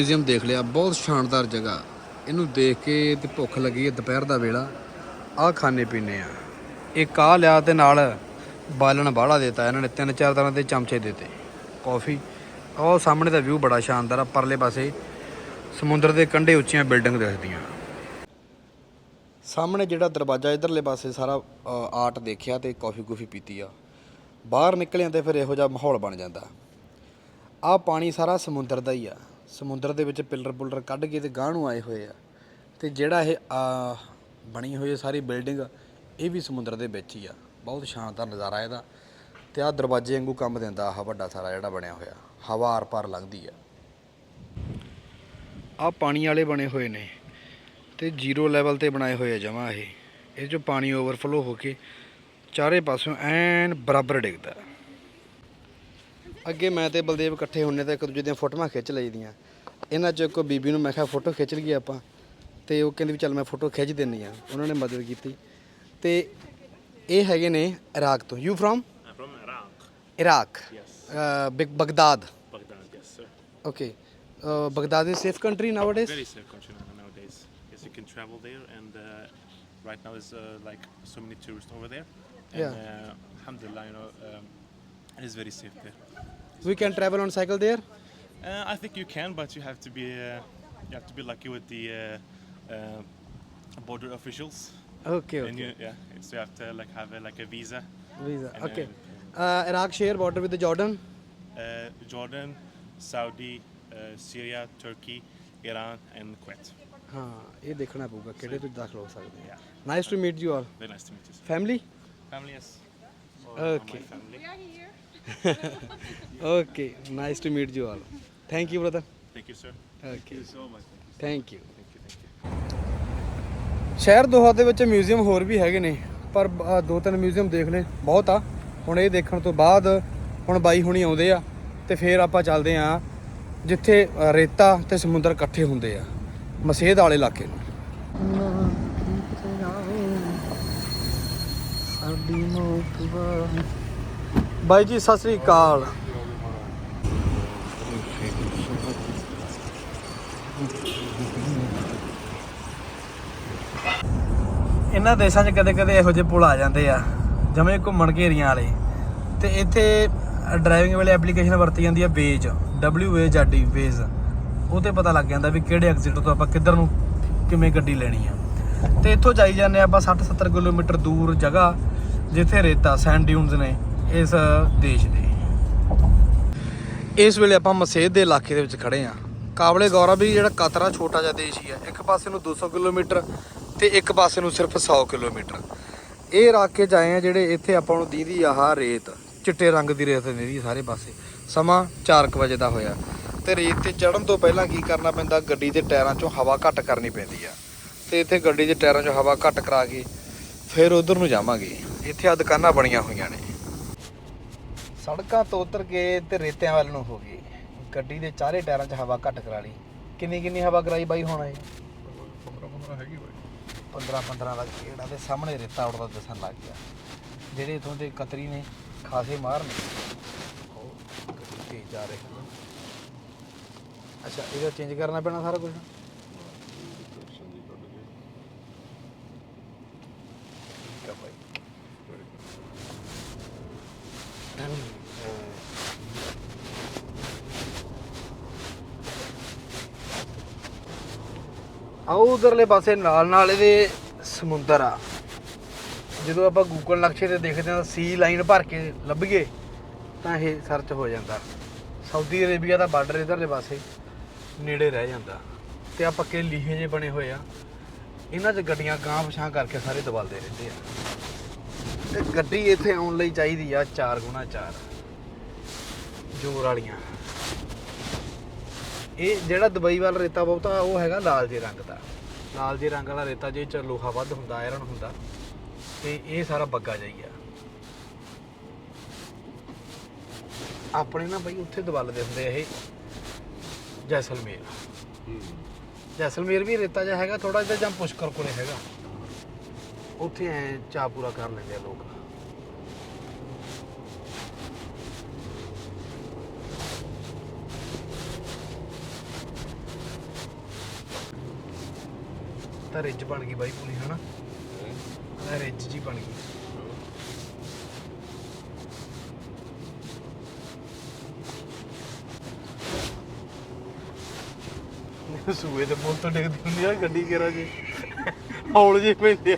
ਮਿਊਜ਼ੀਅਮ ਦੇਖ ਲਿਆ, ਬਹੁਤ ਸ਼ਾਨਦਾਰ ਜਗ੍ਹਾ। ਇਹਨੂੰ ਦੇਖ ਕੇ ਤੇ ਭੁੱਖ ਲੱਗੀ ਹੈ ਦੁਪਹਿਰ ਦਾ ਵੇਲਾ। ਆਹ ਖਾਣੇ ਪੀਣੇ ਆ। ਇਹ ਆ ਲਿਆ ਤੇ ਨਾਲ ਬਾਲਣ ਬਾਹਲਾ ਦਿੱਤਾ ਇਹਨਾਂ ਨੇ, ਤਿੰਨ ਚਾਰ ਤਰ੍ਹਾਂ ਦੇ ਚਮਚੇ ਦਿੱਤੇ। ਕਾਫੀ। ਉਹ ਸਾਹਮਣੇ ਦਾ ਵਿਊ ਬੜਾ ਸ਼ਾਨਦਾਰ ਆ, ਪਰਲੇ ਪਾਸੇ ਸਮੁੰਦਰ ਦੇ ਕੰਢੇ ਉੱਚੀਆਂ ਬਿਲਡਿੰਗ ਦਿਖਦੀਆਂ। ਸਾਹਮਣੇ ਜਿਹੜਾ ਦਰਵਾਜ਼ਾ, ਇਧਰਲੇ ਪਾਸੇ ਸਾਰਾ ਆਰਟ ਦੇਖਿਆ ਤੇ ਕਾਫੀ ਕੂਫੀ ਪੀਤੀ ਆ। ਬਾਹਰ ਨਿਕਲਿਆਂ ਤੇ ਫਿਰ ਇਹੋ ਜਿਹਾ ਮਾਹੌਲ ਬਣ ਜਾਂਦਾ। ਆ ਪਾਣੀ ਸਾਰਾ ਸਮੁੰਦਰ ਦਾ ਹੀ ਆ। ਸਮੁੰਦਰ ਦੇ ਵਿੱਚ ਪਿਲਰ ਪੁਲਰ ਕੱਢ ਕੇ ਤੇ ਗਾਂਹ ਨੂੰ ਆਏ ਹੋਏ ਆ। ਤੇ ਜਿਹੜਾ ਇਹ ਬਣੀ ਹੋਈ ਸਾਰੀ ਬਿਲਡਿੰਗ, ਇਹ ਵੀ ਸਮੁੰਦਰ ਦੇ ਵਿੱਚ ਹੀ ਆ। ਬਹੁਤ ਸ਼ਾਨਦਾਰ ਨਜ਼ਾਰਾ ਇਹਦਾ। ਤੇ ਆਹ ਦਰਵਾਜ਼ੇ ਵਾਂਗੂ ਕੰਮ ਦਿੰਦਾ ਆਹ ਵੱਡਾ ਸਾਰਾ ਜਿਹੜਾ ਬਣਿਆ ਹੋਇਆ। ਹਵਾ ਆਰ ਪਾਰ ਲੰਘਦੀ ਆ। ਆ ਪਾਣੀ ਵਾਲੇ ਬਣੇ ਹੋਏ ਨੇ। ਤੇ ਜ਼ੀਰੋ ਲੈਵਲ ਤੇ ਬਣਾਏ ਹੋਏ ਆ ਜਮਾ ਇਹ। ਇਹ ਚੋਂ ਪਾਣੀ ਓਵਰਫਲੋ ਹੋ ਕੇ ਚਾਰੇ ਪਾਸਿਓਂ ਐਨ ਬਰਾਬਰ ਡਿੱਗਦਾ। ਅੱਗੇ ਮੈਂ ਤੇ ਬਲਦੇਵ ਇਕੱਠੇ ਹੁੰਨੇ ਤੇ ਇੱਕ ਦੂਜੇ ਦੀਆਂ ਫੋਟੋਆਂ ਖਿੱਚ ਲਈਦੀਆਂ ਇਹਨਾਂ ਚੋਂ ਇੱਕ ਬੀਬੀ ਨੂੰ ਮੈਂ ਕਿਹਾ ਫੋਟੋ ਖਿੱਚ ਲਈਏ ਆਪਾਂ ਤੇ ਉਹ ਕਹਿੰਦੀ ਵੀ ਚੱਲ ਮੈਂ ਫੋਟੋ ਖਿੱਚ ਦਿੰਨੀ ਆ ਉਹਨਾਂ ਨੇ ਮਦਦ ਕੀਤੀ ਤੇ ਇਹ ਹੈਗੇ ਨੇ ਇਰਾਕ ਤੋਂ you from. Iraq big Baghdad. Okay Baghdad is safe country and uh, right now is uh, like so many tourists over there. And, Yeah. Uh, alhamdulillah, you know, um, It is very safe there. We can travel on cycle there. Uh, I think you can, but you have to be uh, you have to be lucky with the uh, uh, border officials. Okay. And you, yeah, so you have to like have a, like a visa. Visa. And, okay. Uh, Iraq share border with the Jordan. Uh, Jordan, Saudi, uh, Syria, Turkey, Iran, and Kuwait. हाँ ये देखना पड़ेगा किधर तो दाखिल हो सकते हैं nice to meet you all very nice to meet you family family yes okay family All Okay. Nice to meet you all thank you brother Thank you, sir. Okay so much. Thank you Thank you, thank you. ਸ਼ਹਿਰ ਦੋਹਾ ਦੇ ਵਿੱਚ museum ਹੋਰ ਵੀ ਹੈਗੇ ਨੇ ਪਰ ਅ, ਦੋ ਤਿੰਨ ਮਿਊਜ਼ੀਅਮ ਦੇਖ ਲਏ ਬਹੁਤ ਆ ਹੁਣ ਇਹ ਦੇਖਣ ਤੋਂ ਬਾਅਦ ਹੁਣ ਬਾਈ ਹੁਣੀ ਆਉਂਦੇ ਆ ਤੇ ਫੇਰ ਆਪਾਂ ਚੱਲਦੇ ਆ ਜਿੱਥੇ ਅ, ਰੇਤਾ ਤੇ ਸਮੁੰਦਰ ਇਕੱਠੇ ਹੁੰਦੇ ਆ ਮਸੇਦ ਵਾਲੇ ਇਲਾਕੇ ਨੂੰ ਬਾਈ ਜੀ, ਸਤਿ ਸ੍ਰੀ ਅਕਾਲ। ਇਹਨਾਂ ਦੇਸ਼ਾਂ 'ਚ ਕਦੇ-ਕਦੇ ਇਹੋ ਜਿਹੇ ਪੁਲ ਆ ਜਾਂਦੇ ਆ ਜਿਵੇਂ ਘੁੰਮਣ ਘੇਰੀਆਂ ਵਾਲੇ। ਤੇ ਇੱਥੇ ਡਰਾਈਵਿੰਗ ਵੇਲੇ ਐਪਲੀਕੇਸ਼ਨ ਵਰਤੀ ਜਾਂਦੀ ਆ Waze W A Z D Waze ਉਹ ਤੇ ਪਤਾ ਲੱਗ ਜਾਂਦਾ ਵੀ ਕਿਹੜੇ ਐਗਜ਼ਿਟ ਤੋਂ ਆਪਾਂ ਕਿੱਧਰ ਨੂੰ ਕਿਵੇਂ ਗੱਡੀ ਲੈਣੀ ਆ। ਤੇ ਇੱਥੋਂ ਜਾਈ ਜਾਂਦੇ ਆ ਆਪਾਂ 60 70 ਕਿਲੋਮੀਟਰ ਦੂਰ ਜਗ੍ਹਾ, ਜਿੱਥੇ ਰੇਤਾ ਸੈਂਡ ਡਿਊਨਸ ਨੇ। ਇਸ ਦੇਸ਼ ਦੇ। ਇਸ ਵੇਲੇ ਆਪਾਂ ਮਸੇਦ ਦੇ ਇਲਾਕੇ ਦੇ ਵਿੱਚ ਖੜੇ ਆ। ਕਾਬਲੇ ਗੌਰਵ ਵੀ ਜਿਹੜਾ ਕਤਰਾ ਛੋਟਾ ਜਿਹਾ ਦੇਸ਼ ਹੀ ਆ। ਇੱਕ ਪਾਸੇ ਨੂੰ 200 ਕਿਲੋਮੀਟਰ ਤੇ ਇੱਕ ਪਾਸੇ ਨੂੰ ਸਿਰਫ 100 ਕਿਲੋਮੀਟਰ। ਇਹ ਇਲਾਕੇ ਚ ਆਏ ਆ ਜਿਹੜੇ ਇੱਥੇ ਆਪਾਂ ਨੂੰ ਦੀਦੀ ਆਹ ਰੇਤ, ਚਿੱਟੇ ਰੰਗ ਦੀ ਰੇਤ ਦੀਦੀ ਸਾਰੇ ਪਾਸੇ। ਸਮਾਂ 4:00 ਵਜੇ ਦਾ ਹੋਇਆ। ਤੇ ਰੇਤ ਤੇ ਚੜਨ ਤੋਂ ਪਹਿਲਾਂ ਕੀ ਕਰਨਾ ਪੈਂਦਾ, ਗੱਡੀ ਦੇ ਟਾਇਰਾਂ ਚੋਂ ਹਵਾ ਘੱਟ ਕਰਨੀ ਪੈਂਦੀ ਆ। ਤੇ ਇੱਥੇ ਗੱਡੀ ਦੇ ਟਾਇਰਾਂ ਚੋਂ ਹਵਾ ਘੱਟ ਕਰਾ ਕੇ ਫਿਰ ਉਧਰ ਨੂੰ ਜਾਵਾਂਗੇ। ਇੱਥੇ ਆ ਦੁਕਾਨਾਂ ਬਣੀਆਂ ਹੋਈਆਂ ਨੇ। ਸੜਕਾਂ ਤੋਂ ਉਤਰ ਕੇ ਤੇ ਰੇਤਿਆਂ ਵੱਲ ਨੂੰ ਹੋ ਗਏ ਗੱਡੀ ਦੇ ਚਾਰੇ ਟਾਇਰਾਂ 'ਚ ਹਵਾ ਘੱਟ ਕਰਾ ਲਈ। ਕਿੰਨੀ ਕਿੰਨੀ ਹਵਾ ਕਰਾਈ ਬਾਈ ਹੁਣ ਇਹ? 15 15 ਦਾ ਕਿਹੜਾ ਤੇ ਸਾਹਮਣੇ ਰੇਤਾ ਉੜਦਾ ਦਿਸਣ ਲੱਗ ਗਿਆ। ਜਿਹੜੇ ਇਥੋਂ ਦੇ ਕਤਰੀ ਨੇ ਖਾਸੇ ਮਾਰ ਨੇ। ਉਹ ਗੱਡੀ ਤੇਜ਼ ਜਾ ਰਹੇ ਹਨ ਅੱਛਾ ਇਹਦਾ ਚੇਂਜ ਕਰਨਾ ਪੈਣਾ ਸਾਰਾ ਕੁਝ ਠੀਕ ਆ ਭਾਈ ਆਓ ਉਧਰਲੇ ਪਾਸੇ ਨਾਲ ਨਾਲ ਇਹਦੇ ਸਮੁੰਦਰ ਆ। ਜਦੋਂ ਆਪਾਂ ਗੂਗਲ ਨਕਸ਼ੇ ਤੇ ਦੇਖਦੇ ਹਾਂ ਸੀ ਲਾਈਨ ਭਰ ਕੇ ਲੱਭੀਏ ਤਾਂ ਇਹ ਸਰਚ ਹੋ ਜਾਂਦਾ। ਸਾਊਦੀ ਅਰੇਬੀਆ ਦਾ ਬਾਰਡਰ ਇਧਰਲੇ ਪਾਸੇ ਨੇੜੇ ਰਹਿ ਜਾਂਦਾ। ਤੇ ਆ ਪੱਕੇ ਲੀਹੇ ਜੇ ਬਣੇ ਹੋਏ ਆ। ਇਹਨਾਂ 'ਚ ਗੱਡੀਆਂ ਗਾਂਹ ਪਛਾਂ ਕਰਕੇ ਸਾਰੇ ਦਬਲਦੇ ਰਹਿੰਦੇ ਆ। ਤੇ ਗੱਡੀ ਇੱਥੇ ਆਉਣ ਲਈ ਚਾਹੀਦੀ ਆ 4 ਗੁਣਾ 4 ਜੋਰ ਵਾਲੀਆਂ। ਇਹ ਜਿਹੜਾ ਦੁਬਈ ਵਾਲਾ ਰੇਤਾ ਬਹੁਤਾ ਉਹ ਹੈਗਾ ਲਾਲ ਜੇ ਰੰਗ ਦਾ। ਲਾਲ ਜੇ ਰੰਗ ਵਾਲਾ ਰੇਤਾ ਜੇ ਚ ਲੋਹਾ ਵੱਧ ਹੁੰਦਾ ਆਇਰਨ ਹੁੰਦਾ ਤੇ ਇਹ ਸਾਰਾ ਬੱਗਾ ਜਾਈਆ ਆਪਣੇ ਨਾ ਬਈ ਉੱਥੇ ਦਬਲਦੇ ਹੁੰਦੇ ਆ ਇਹ ਜੈਸਲਮੇਰ। ਜੈਸਲਮੇਰ ਵੀ ਰੇਤਾ ਜਿਹਾ ਹੈਗਾ ਥੋੜਾ ਜਿਹਾ ਜਾਂ ਪੁਸ਼ਕਰ ਕੋਲੇ ਹੈਗਾ। ਉੱਥੇ ਐ ਚਾਹ ਪੂਰਾ ਕਰ ਲੈਂਦੇ ਆ ਲੋਕ। ਤਾਂ ਰਿੱਜ ਬਣ ਗਈ ਬਾਈ ਪੂਰੀ, ਹਨਾ? ਆ ਰਿੱਜ ਜੀ ਬਣ ਗਈ। ਸੂਏ ਤੇ ਬੋਲ ਤੋਂ ਡਿੱਗਦੀ ਹੁੰਦੀ ਆ, ਗੱਡੀ ਕੇਰਾ ਜੀ ਹੌਲ ਜੀ ਪੈਂਦੇ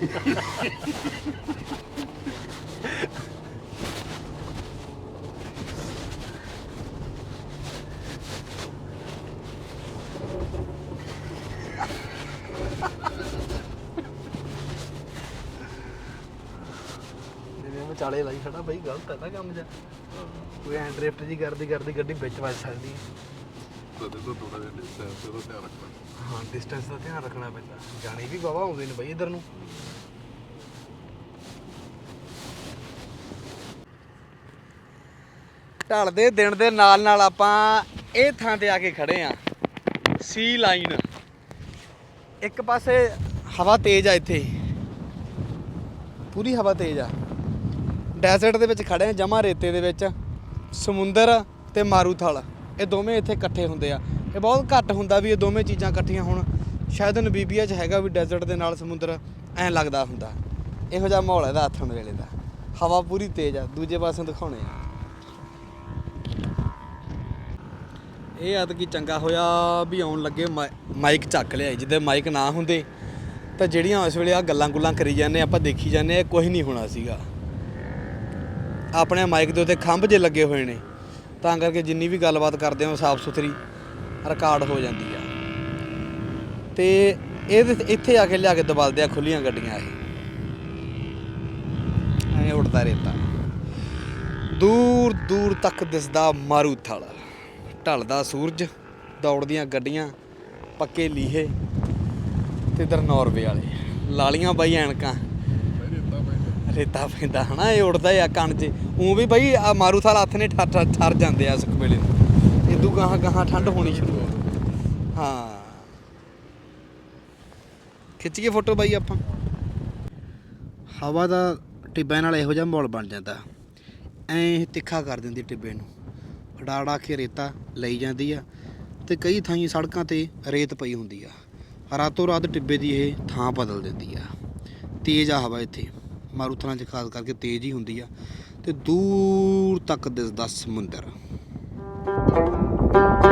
ਜਿਵੇਂ ਮੈਂ ਚਾਲੇ ਲਾਈ ਖੜਾ ਬਈ ਗਲਤ ਹੈ ਨਾ ਕੰਮ ਜਾ ਕੋਈ ਐਂ ਡ੍ਰਿਫਟ ਜੀ ਕਰਦੀ ਕਰਦੀ ਗੱਡੀ ਵਿੱਚ ਵੱਜ ਸਕਦੀ ਹੈ ਹਾਂ ਡਿਸਟੈਂਸ ਦਾ ਧਿਆਨ ਰੱਖਣਾ ਪੈਂਦਾ। ਜਾਣੀ ਵੀ ਬਾਵਾ ਆਉਂਦੇ ਨੇ ਬਈ ਇਧਰ ਨੂੰ। ਢਲਦੇ ਦਿਨ ਦੇ ਨਾਲ ਨਾਲ ਆਪਾਂ ਇਹ ਥਾਂ ਤੇ ਆ ਕੇ ਖੜੇ ਆ ਸੀ ਲਾਈਨ ਇੱਕ ਪਾਸੇ ਹਵਾ ਤੇਜ਼ ਆ ਇੱਥੇ। ਪੂਰੀ ਹਵਾ ਤੇਜ਼ ਆ। ਡੈਜ਼ਰਟ ਦੇ ਵਿੱਚ ਖੜੇ ਆ, ਜਮਾ ਰੇਤੇ ਦੇ ਵਿੱਚ। ਸਮੁੰਦਰ ਤੇ ਮਾਰੂਥਲ। ਇਹ ਦੋਵੇਂ ਇੱਥੇ ਇਕੱਠੇ ਹੁੰਦੇ ਆ। ਇਹ ਬਹੁਤ ਘੱਟ ਹੁੰਦਾ ਵੀ ਇਹ ਦੋਵੇਂ ਚੀਜ਼ਾਂ ਇਕੱਠੀਆਂ ਹੋਣ। ਸ਼ਾਇਦ ਨਬੀਬੀਆ 'ਚ ਹੈਗਾ ਵੀ ਡੈਜ਼ਰਟ ਦੇ ਨਾਲ ਸਮੁੰਦਰ ਐਂ ਲੱਗਦਾ ਹੁੰਦਾ। ਇਹੋ ਜਿਹਾ ਮਾਹੌਲ ਹੈ ਇਹਦਾ ਆਥਣ ਵੇਲੇ ਦਾ। ਹਵਾ ਪੂਰੀ ਤੇਜ਼ ਆ, ਦੂਜੇ ਪਾਸੇ ਦਿਖਾਉਣੇ ਆ। ਇਹ ਐਤਕੀ ਚੰਗਾ ਹੋਇਆ ਵੀ ਆਉਣ ਲੱਗੇ ਮਾਈ- ਮਾਈਕ ਚੱਕ ਲਿਆ ਜਿੱਦੇ ਮਾਈਕ ਨਾ ਹੁੰਦੇ ਤਾਂ ਜਿਹੜੀਆਂ ਇਸ ਵੇਲੇ ਆ ਗੱਲਾਂ ਗੁੱਲਾਂ ਕਰੀ ਜਾਂਦੇ, ਆਪਾਂ ਦੇਖੀ ਜਾਂਦੇ ਆ ਕੁਝ ਨਹੀਂ ਹੋਣਾ ਸੀਗਾ। ਆਪਣੇ ਮਾਈਕ ਦੇ ਉੱਤੇ ਖੰਭ ਜੇ ਲੱਗੇ ਹੋਏ ਨੇ। ਤਾਂ ਕਰਕੇ ਜਿੰਨੀ ਵੀ ਗੱਲਬਾਤ ਕਰਦੇ ਹਾਂ ਸਾਫ਼ ਸੁਥਰੀ ਰਿਕਾਰਡ ਹੋ ਜਾਂਦੀ ਆ। ਤੇ ਇਹ ਇੱਥੇ ਆ ਕੇ ਲਿਆ ਕੇ ਦਬਲਦੇ ਆ ਖੁੱਲੀਆਂ ਗੱਡੀਆਂ ਇਹ। ਐ ਉੜਦਾ ਰੇਤਾ ਦੂਰ ਦੂਰ ਤੱਕ ਦਿਸਦਾ ਮਾਰੂਥਲ ਢਲਦਾ ਸੂਰਜ, ਦੌੜਦੀਆਂ ਗੱਡੀਆਂ, ਪੱਕੇ ਲੀਹੇ ਤੇ ਇਧਰ ਨਾਰਵੇ ਵਾਲੇ। ਲਾਲੀਆਂ ਬਾਈ ਐਨਕਾਂ। ਰੇਤਾ ਪੈਂਦਾ। ਹਨਾ, ਇਹ ਉੜਦਾ ਆ ਕੰਨ 'ਚ। ਉਂ ਵੀ ਬਾਈ ਆ ਮਾਰੂਥਲ ਹੱਥ ਨੇ ਠਰ ਠਰ- ਜਾਂਦੇ ਆ ਸੁਖ ਵੇਲੇ। ਨੂੰ ਗਾਹਾਂ ਗਾਹਾਂ ਠੰਡ ਹੋਣੀ ਸ਼ੁਰੂ ਹੋ ਹਾਂ। ਖਿੱਚੀਏ ਫੋਟੋ ਬਾਈ ਆਪਾਂ। ਹਵਾ ਦਾ ਟਿੱਬਿਆਂ ਨਾਲ ਇਹੋ ਜਿਹਾ ਮਾਹੌਲ ਬਣ ਜਾਂਦਾ। ਐਂ ਤਿੱਖਾ ਕਰ ਦਿੰਦੀ ਟਿੱਬੇ ਨੂੰ। ਅੜਾੜਾ ਕੇ ਰੇਤਾ ਲਈ ਜਾਂਦੀ ਆ ਤੇ ਕਈ ਥਾਈਂ ਸੜਕਾਂ ਤੇ ਰੇਤ ਪਈ ਹੁੰਦੀ ਆ। ਰਾਤੋਂ ਰਾਤ ਟਿੱਬੇ ਦੀ ਇਹ ਥਾਂ ਬਦਲ ਦਿੰਦੀ ਆ। ਤੇਜ਼ ਆ ਹਵਾ ਇੱਥੇ। ਮਾਰੂਥਲਾਂ 'ਚ ਖਾਸ ਕਰਕੇ ਤੇਜ਼ ਹੀ ਹੁੰਦੀ ਆ। ਤੇ ਦੂਰ ਤੱਕ ਦਿਸਦਾ ਸਮੁੰਦਰ। ਇੱਥੇ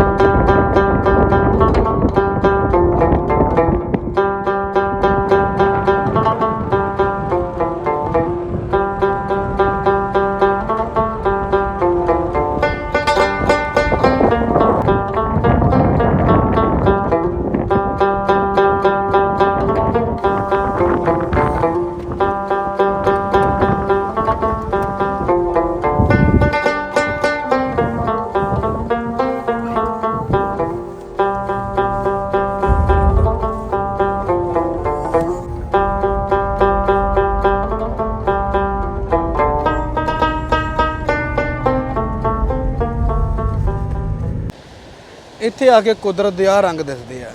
ਆ ਕੇ ਕੁਦਰਤ ਦੇ ਆ ਰੰਗ ਦਿਸਦੇ ਆ।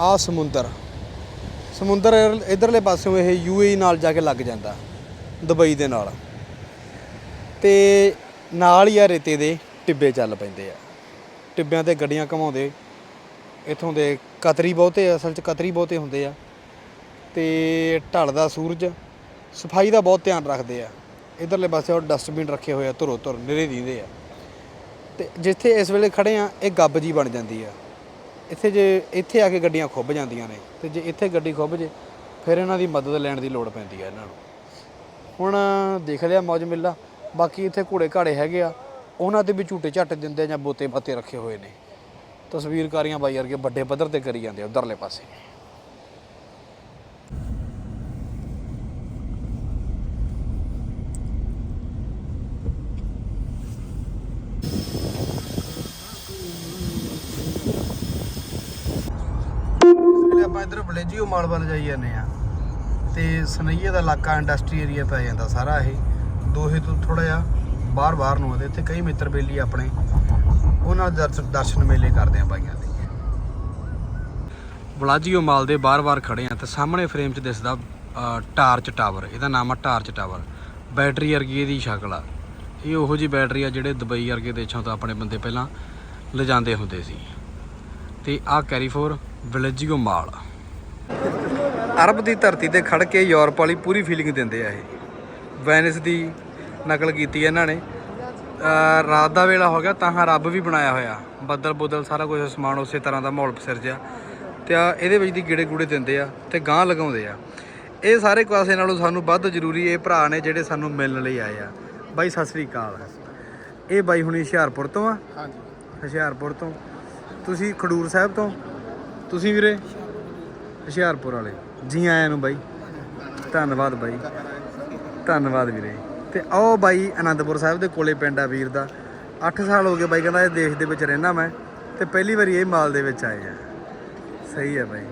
ਆ ਸਮੁੰਦਰ। ਸਮੁੰਦਰ ਇਧਰਲੇ ਪਾਸਿਓਂ ਇਹ ਯੂਏਈ ਨਾਲ ਜਾ ਕੇ ਲੱਗ ਜਾਂਦਾ, ਦੁਬਈ ਦੇ ਨਾਲ। ਤੇ ਨਾਲ ਹੀ ਆ ਰੇਤੇ ਦੇ ਟਿੱਬੇ ਚੱਲ ਪੈਂਦੇ ਆ। ਟਿੱਬਿਆਂ ਤੇ ਗੱਡੀਆਂ ਘਮਾਉਂਦੇ, ਇਥੋਂ ਦੇ ਕਤਰੀ ਬਹੁਤੇ, ਅਸਲ 'ਚ ਕਤਰੀ ਬਹੁਤੇ ਹੁੰਦੇ ਆ। ਤੇ ਢਲਦਾ ਸੂਰਜ, ਸਫ਼ਾਈ ਦਾ ਬਹੁਤ ਧਿਆਨ ਰੱਖਦੇ ਆ। ਇਧਰਲੇ ਪਾਸੇ ਉਹ ਡਸਟਬਿਨ ਰੱਖੇ ਹੋਏ ਆ ਧੁਰੋ ਧੁਰ ਨਿਰੇ ਦੀਂਦੇ ਆ। ਤੇ ਜਿੱਥੇ ਇਸ ਵੇਲੇ ਖੜੇ ਆ, ਇਹ ਗੱਬ ਜੀ ਬਣ ਜਾਂਦੀ ਆ। ਇੱਥੇ ਜੇ, ਇੱਥੇ ਆ ਕੇ ਗੱਡੀਆਂ ਖੁੱਭ ਜਾਂਦੀਆਂ ਨੇ, ਤੇ ਜੇ ਇੱਥੇ ਗੱਡੀ ਖੁੱਭ ਜੇ, ਫਿਰ ਇਹਨਾਂ ਦੀ ਮਦਦ ਲੈਣ ਦੀ ਲੋੜ ਪੈਂਦੀ ਆ ਇਹਨਾਂ ਨੂੰ। ਹੁਣ ਦੇਖ ਲਿਆ ਮੌਜ ਮਿੱਲਾ, ਬਾਕੀ ਇੱਥੇ ਘੋੜੇ ਘਾੜੇ ਹੈਗੇ ਆ, ਉਹਨਾਂ ਤੇ ਵੀ ਝੂਟੇ ਝੱਟ ਦਿੰਦੇ ਆ ਜਾਂ ਬੋਤੇ ਬਾਤੇ ਰੱਖੇ ਹੋਏ ਨੇ। ਤਸਵੀਰਕਾਰੀਆਂ ਬਾਈ ਵਰਗੇ ਵੱਡੇ ਪੱਧਰ ਤੇ ਕਰੀ ਜਾਂਦੇ ਆ ਉਧਰਲੇ ਪਾਸੇ। ਆਪਾਂ ਇਧਰ ਬਲੇਜੀਓ ਮਾਲ ਵੱਲ ਜਾਈ ਜਾਂਦੇ ਆ ਤੇ ਸਨਈਏ ਦਾ ਇਲਾਕਾ ਇੰਡਸਟਰੀ ਏਰੀਆ ਪੈ ਜਾਂਦਾ ਸਾਰਾ ਇਹ। ਦੋਹੇ ਤੋਂ ਥੋੜਾ ਜਿਹਾ ਬਾਹਰ ਬਾਹਰ ਨੂੰ ਆਦੇ ਇੱਥੇ ਕਈ ਮਿੱਤਰ ਬੇਲੀ ਆਪਣੇ। ਉਹਨਾਂ ਦੇ ਦਰਸ਼ਨ ਦਰਸ਼ਨ ਮੇਲੇ ਕਰਦੇ ਆ ਬਾਈਆਂ ਦੇ। ਬਲਾਜੀਓ ਮਾਲ ਦੇ ਬਾਰ-ਬਾਰ ਖੜੇ ਆ ਤੇ ਸਾਹਮਣੇ ਫਰੇਮ 'ਚ ਦਿਸਦਾ ਟਾਰਚ ਟਾਵਰ। ਇਹਦਾ ਨਾਮ ਆ ਟਾਰਚ ਟਾਵਰ। ਬੈਟਰੀ ਵਰਗੀ ਇਹਦੀ ਸ਼ਕਲ ਆ। ਇਹ ਉਹੋ ਜੀ ਬੈਟਰੀ ਆ ਜਿਹੜੇ ਦੁਬਈ ਵਰਗੇ ਦੇਸ਼ਾਂ ਤੋਂ ਆਪਣੇ ਬੰਦੇ ਪਹਿਲਾਂ ਲਿਜਾਂਦੇ ਹੁੰਦੇ ਸੀ। ਤੇ ਆ ਕੈਰੀਫੋਰ ਵਿਲੇਜੀਓ ਮਾਲ ਅਰਬ ਦੀ ਧਰਤੀ ਤੇ ਖੜ ਕੇ ਯੂਰਪ ਵਾਲੀ ਪੂਰੀ ਫੀਲਿੰਗ ਦਿੰਦੇ ਆ ਇਹ। ਵੈਨਿਸ ਦੀ ਨਕਲ ਕੀਤੀ ਇਹਨਾਂ ਨੇ। ਰਾਤ ਦਾ ਵੇਲਾ ਹੋ ਗਿਆ ਤਾਂ ਰੱਬ ਵੀ ਬਣਾਇਆ ਹੋਇਆ। ਬੱਦਲ ਬੁੱਦਲ ਸਾਰਾ ਕੁਝ ਅਸਮਾਨ ਉਸੇ ਤਰ੍ਹਾਂ ਦਾ ਮਾਹੌਲ ਸਿਰਜਿਆ ਤੇ ਆ ਇਹਦੇ ਵਿੱਚ ਦੀ ਗੇੜੇ ਗੂੜੇ ਦਿੰਦੇ ਆ ਤੇ ਗਾਂ ਲਗਾਉਂਦੇ ਆ। ਇਹ ਸਾਰੇ ਕਾਸੇ ਨਾਲੋਂ ਸਾਨੂੰ ਵੱਧ ਜ਼ਰੂਰੀ ਇਹ ਭਰਾ ਨੇ ਜਿਹੜੇ ਸਾਨੂੰ ਮਿਲਣ ਲਈ ਆਏ ਆ। ਬਾਈ ਸਤਿ ਸ੍ਰੀ ਅਕਾਲ। ਇਹ ਬਾਈ ਹੁਣੀ ਹੁਸ਼ਿਆਰਪੁਰ ਤੋਂ ਆ। ਹਾਂਜੀ। ਹੁਸ਼ਿਆਰਪੁਰ ਤੋਂ। ਤੁਸੀਂ ਖਡੂਰ ਸਾਹਿਬ ਤੋਂ? ਤੁਸੀਂ ਵੀਰੇ? ਹੁਸ਼ਿਆਰਪੁਰ ਵਾਲੇ। ਜੀ ਆਇਆਂ ਨੂੰ ਬਾਈ। ਧੰਨਵਾਦ ਬਾਈ। ਧੰਨਵਾਦ ਵੀਰੇ। ਤੇ ਆਓ ਬਾਈ ਆਨੰਦਪੁਰ ਸਾਹਿਬ ਦੇ ਕੋਲੇ ਪਿੰਡ ਆ ਵੀਰ ਦਾ। 8 ਸਾਲ ਹੋ ਗਏ ਬਾਈ, ਕਹਿੰਦਾ ਇਹ ਦੇਸ਼ ਦੇ ਵਿੱਚ ਰਹਿਣਾ ਮੈਂ। ਤੇ ਪਹਿਲੀ ਵਾਰੀ ਇਹ ਮਾਲ ਦੇ ਵਿੱਚ ਆਏ ਆ। ਸਹੀ ਹੈ ਬਾਈ।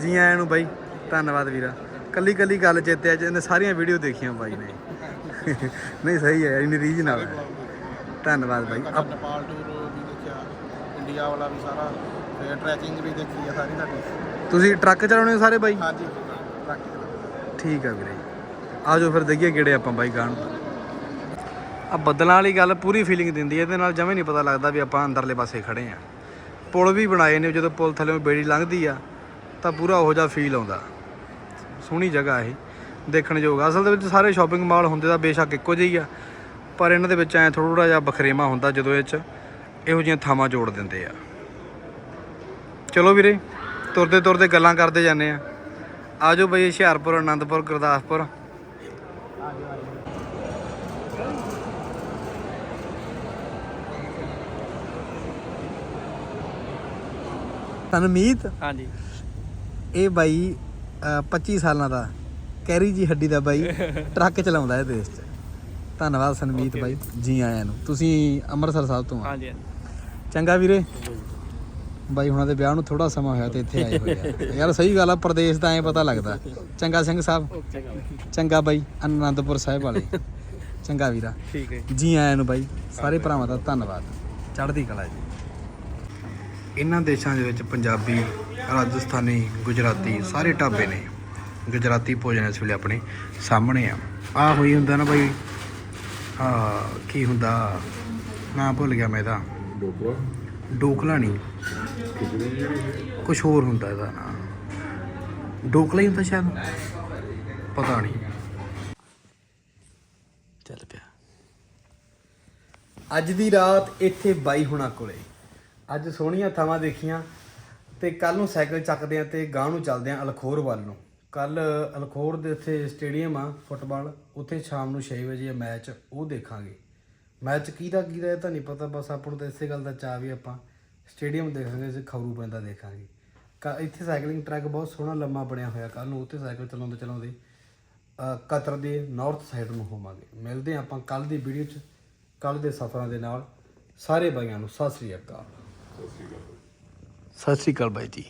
ਜੀ ਆਇਆਂ ਨੂੰ ਬਾਈ। ਧੰਨਵਾਦ ਵੀਰਾ। ਕੱਲੀ ਕੱਲੀ ਗੱਲ ਚੇਤੇ ਆ ਜਿਹਨੇ ਸਾਰੀਆਂ ਵੀਡੀਓ ਦੇਖੀਆਂ ਬਾਈ ਨੇ। ਨਹੀਂ, ਸਹੀ ਹੈ ਇਨੀ ਰੀਝ ਨਾਲ ਧੰਨਵਾਦ ਬਾਈ। ਨੇਪਾਲ ਟੂਰ ਵੀ ਦੇਖਿਆ ਇੰਡੀਆ ਵਾਲਾ ਵੀ ਸਾਰਾ। ਤੇ ਟਰੈਕਿੰਗ ਵੀ ਦੇਖੀ ਆ ਸਾਰੀ ਸਾਡੀ। ਤੁਸੀਂ ਟਰੱਕ ਚਲਾਉਣੇ ਹੋ ਸਾਰੇ ਬਾਈ? ਹਾਂਜੀ ਟਰੱਕ ਚਲਾਉਂਦੇ। ਠੀਕ ਆ ਵੀਰੇ। ਆਜੋ ਫਿਰ ਦੇਖੀਏ ਕਿਹੜੇ ਆਪਾਂ ਬਾਈ ਗਾਣ ਆ ਬੱਦਲਾਂ ਵਾਲੀ ਗੱਲ ਪੂਰੀ ਫੀਲਿੰਗ ਦਿੰਦੀ ਹੈ ਇਹਦੇ ਨਾਲ ਜਮੇ ਨਹੀਂ ਪਤਾ ਲੱਗਦਾ ਵੀ ਆਪਾਂ ਅੰਦਰਲੇ ਪਾਸੇ ਖੜੇ ਆ। ਪੁਲ ਵੀ ਬਣਾਏ ਨੇ ਜਦੋਂ ਪੁਲ ਥੱਲੇ ਬੇੜੀ ਲੰਘਦੀ ਆ ਤਾਂ ਪੂਰਾ ਉਹੋ ਜਿਹਾ ਫੀਲ ਆਉਂਦਾ। ਸੋਹਣੀ ਜਗ੍ਹਾ ਇਹ ਦੇਖਣ ਯੋਗ। ਅਸਲ ਦੇ ਵਿੱਚ ਸਾਰੇ ਸ਼ਾਪਿੰਗ ਮਾਲ ਹੁੰਦੇ ਤਾਂ ਬੇਸ਼ੱਕ ਇੱਕੋ ਜਿਹੀ ਆ ਪਰ ਇਹਨਾਂ ਦੇ ਵਿੱਚ ਐ ਥੋੜਾ ਜਿਹਾ ਬਖਰੇਵਾ ਹੁੰਦਾ ਜਦੋਂ ਇਹ ਚ ਇਹੋ ਜਿਹੀਆਂ ਥਾਵਾਂ ਜੋੜ ਦਿੰਦੇ ਆ। ਚਲੋ ਵੀਰੇ ਤੁਰਦੇ ਤੁਰਦੇ ਗੱਲਾਂ ਕਰਦੇ ਜਾਂਦੇ ਆ। ਆਜੋ ਬਈ ਹੁਸ਼ਿਆਰਪੁਰ ਆਨੰਦਪੁਰ ਗੁਰਦਾਸਪੁਰ। ਤਨਮੀਤ? ਹਾਂਜੀ। ਇਹ ਬਾਈ ਅ, 25 ਸਾਲਾਂ ਦਾ। ਕੈਰੀ ਜੀ ਹੱਡੀ ਦਾ ਬਾਈ ਟਰੱਕ ਚਲਾਉਂਦਾ ਇਹ ਦੇਸ਼ 'ਚ। ਧੰਨਵਾਦ ਸਨਮੀਤ ਬਾਈ ਜੀ। ਆਇਆਂ ਨੂੰ। ਤੁਸੀਂ ਅੰਮ੍ਰਿਤਸਰ ਸਾਹਿਬ ਤੋਂ ਆ। ਹਾਂਜੀ। ਚੰਗਾ ਵੀਰੇ। ਬਾਈ ਹੁਣਾਂ ਦੇ ਵਿਆਹ ਨੂੰ ਥੋੜਾ ਸਮਾਂ ਹੋਇਆ ਤੇ ਇੱਥੇ ਆਏ ਹੋਏ ਆ। ਯਾਰ ਸਹੀ ਗੱਲ ਆ ਪ੍ਰਦੇਸ਼ ਦਾ ਐ ਪਤਾ ਲੱਗਦਾ। ਚੰਗਾ ਸਿੰਘ ਸਾਹਿਬ। ਚੰਗਾ ਬਾਈ ਆਨੰਦਪੁਰ ਸਾਹਿਬ ਵਾਲੇ। ਚੰਗਾ ਵੀਰਾ। ਠੀਕ ਹੈ ਜੀ। ਆਇਆਂ ਨੂੰ ਬਾਈ ਸਾਰੇ ਭਰਾਵਾਂ ਦਾ ਧੰਨਵਾਦ। ਚੜ੍ਹਦੀ ਕਲਾ ਜੀ। ਇਹਨਾਂ ਦੇਸ਼ਾਂ ਦੇ ਵਿੱਚ ਪੰਜਾਬੀ ਰਾਜਸਥਾਨੀ ਗੁਜਰਾਤੀ ਸਾਰੇ ਢਾਬੇ ਨੇ। ਗੁਜਰਾਤੀ ਭੋਜਨ ਇਸ ਵੇਲੇ ਆਪਣੇ ਸਾਹਮਣੇ ਆ। ਆ ਹੋਈ ਹੁੰਦਾ ਨਾ ਬਾਈ ਆ ਕੀ ਹੁੰਦਾ? ਨਾਂ ਭੁੱਲ ਗਿਆ ਮੈਂ ਇਹਦਾ ਡੋਕਲਾ ਡੋਕਲਾ ਨਹੀਂ ਕੁਝ ਹੋਰ ਹੁੰਦਾ ਇਹਦਾ ਨਾਂ। ਡੋਕਲਾ ਹੀ ਹੁੰਦਾ ਸ਼ਾਇਦ? ਪਤਾ ਨਹੀਂ। ਚੱਲ ਪਿਆ। ਅੱਜ ਦੀ ਰਾਤ ਇੱਥੇ ਬਾਈ ਹੁਣਾਂ ਕੋਲੇ। ਅੱਜ ਸੋਹਣੀਆਂ ਥਾਵਾਂ ਦੇਖੀਆਂ ਤੇ ਕੱਲ ਨੂੰ ਸਾਈਕਲ ਚੱਕਦੇ ਆ ਤੇ ਗਾਂ ਨੂੰ ਚੱਲਦੇ ਆ ਅਲਖੋਰ ਵੱਲ ਨੂੰ। ਕੱਲ ਅਲਖੋਰ ਦੇ ਇੱਥੇ ਸਟੇਡੀਅਮ ਆ ਫੁੱਟਬਾਲ। ਉੱਥੇ ਸ਼ਾਮ ਨੂੰ 6 ਵਜੇ ਮੈਚ, ਉਹ ਦੇਖਾਂਗੇ। ਮੈਚ ਕਿਹਦਾ ਕਿਹਦਾ ਇਹ ਤਾਂ ਨਹੀਂ ਪਤਾ ਬਸ ਆਪਾਂ ਨੂੰ ਤਾਂ ਇਸੇ ਗੱਲ ਦਾ ਚਾਹ ਵੀ ਆਪਾਂ ਸਟੇਡੀਅਮ ਦੇਖਾਂਗੇ ਤੇ ਖੌਰੂ ਪੈਂਦਾ ਦੇਖਾਂਗੇ। ਕ- ਇੱਥੇ ਸਾਈਕਲਿੰਗ ਟਰੈਕ ਬਹੁਤ ਸੋਹਣਾ ਲੰਮਾ ਬਣਿਆ ਹੋਇਆ ਕੱਲ ਨੂੰ ਉੱਥੇ ਸਾਈਕਲ ਚਲਾਉਂਦੇ ਚਲਾਉਂਦੇ ਅ, ਕਤਰ ਦੇ ਨਾਰਥ ਸਾਈਡ ਨੂੰ ਹੋਵਾਂਗੇ। ਮਿਲਦੇ ਹਾਂ ਆਪਾਂ ਕੱਲ ਦੀ ਵੀਡੀਓ 'ਚ ਕੱਲ ਦੇ ਸਫ਼ਰਾਂ ਦੇ ਨਾਲ। ਸਾਰੇ ਬਾਈਆਂ ਨੂੰ ਸਤਿ ਸ੍ਰੀ ਅਕਾਲ। ਸਤਿ ਸ੍ਰੀ ਅਕਾਲ ਬਾਈ ਜੀ।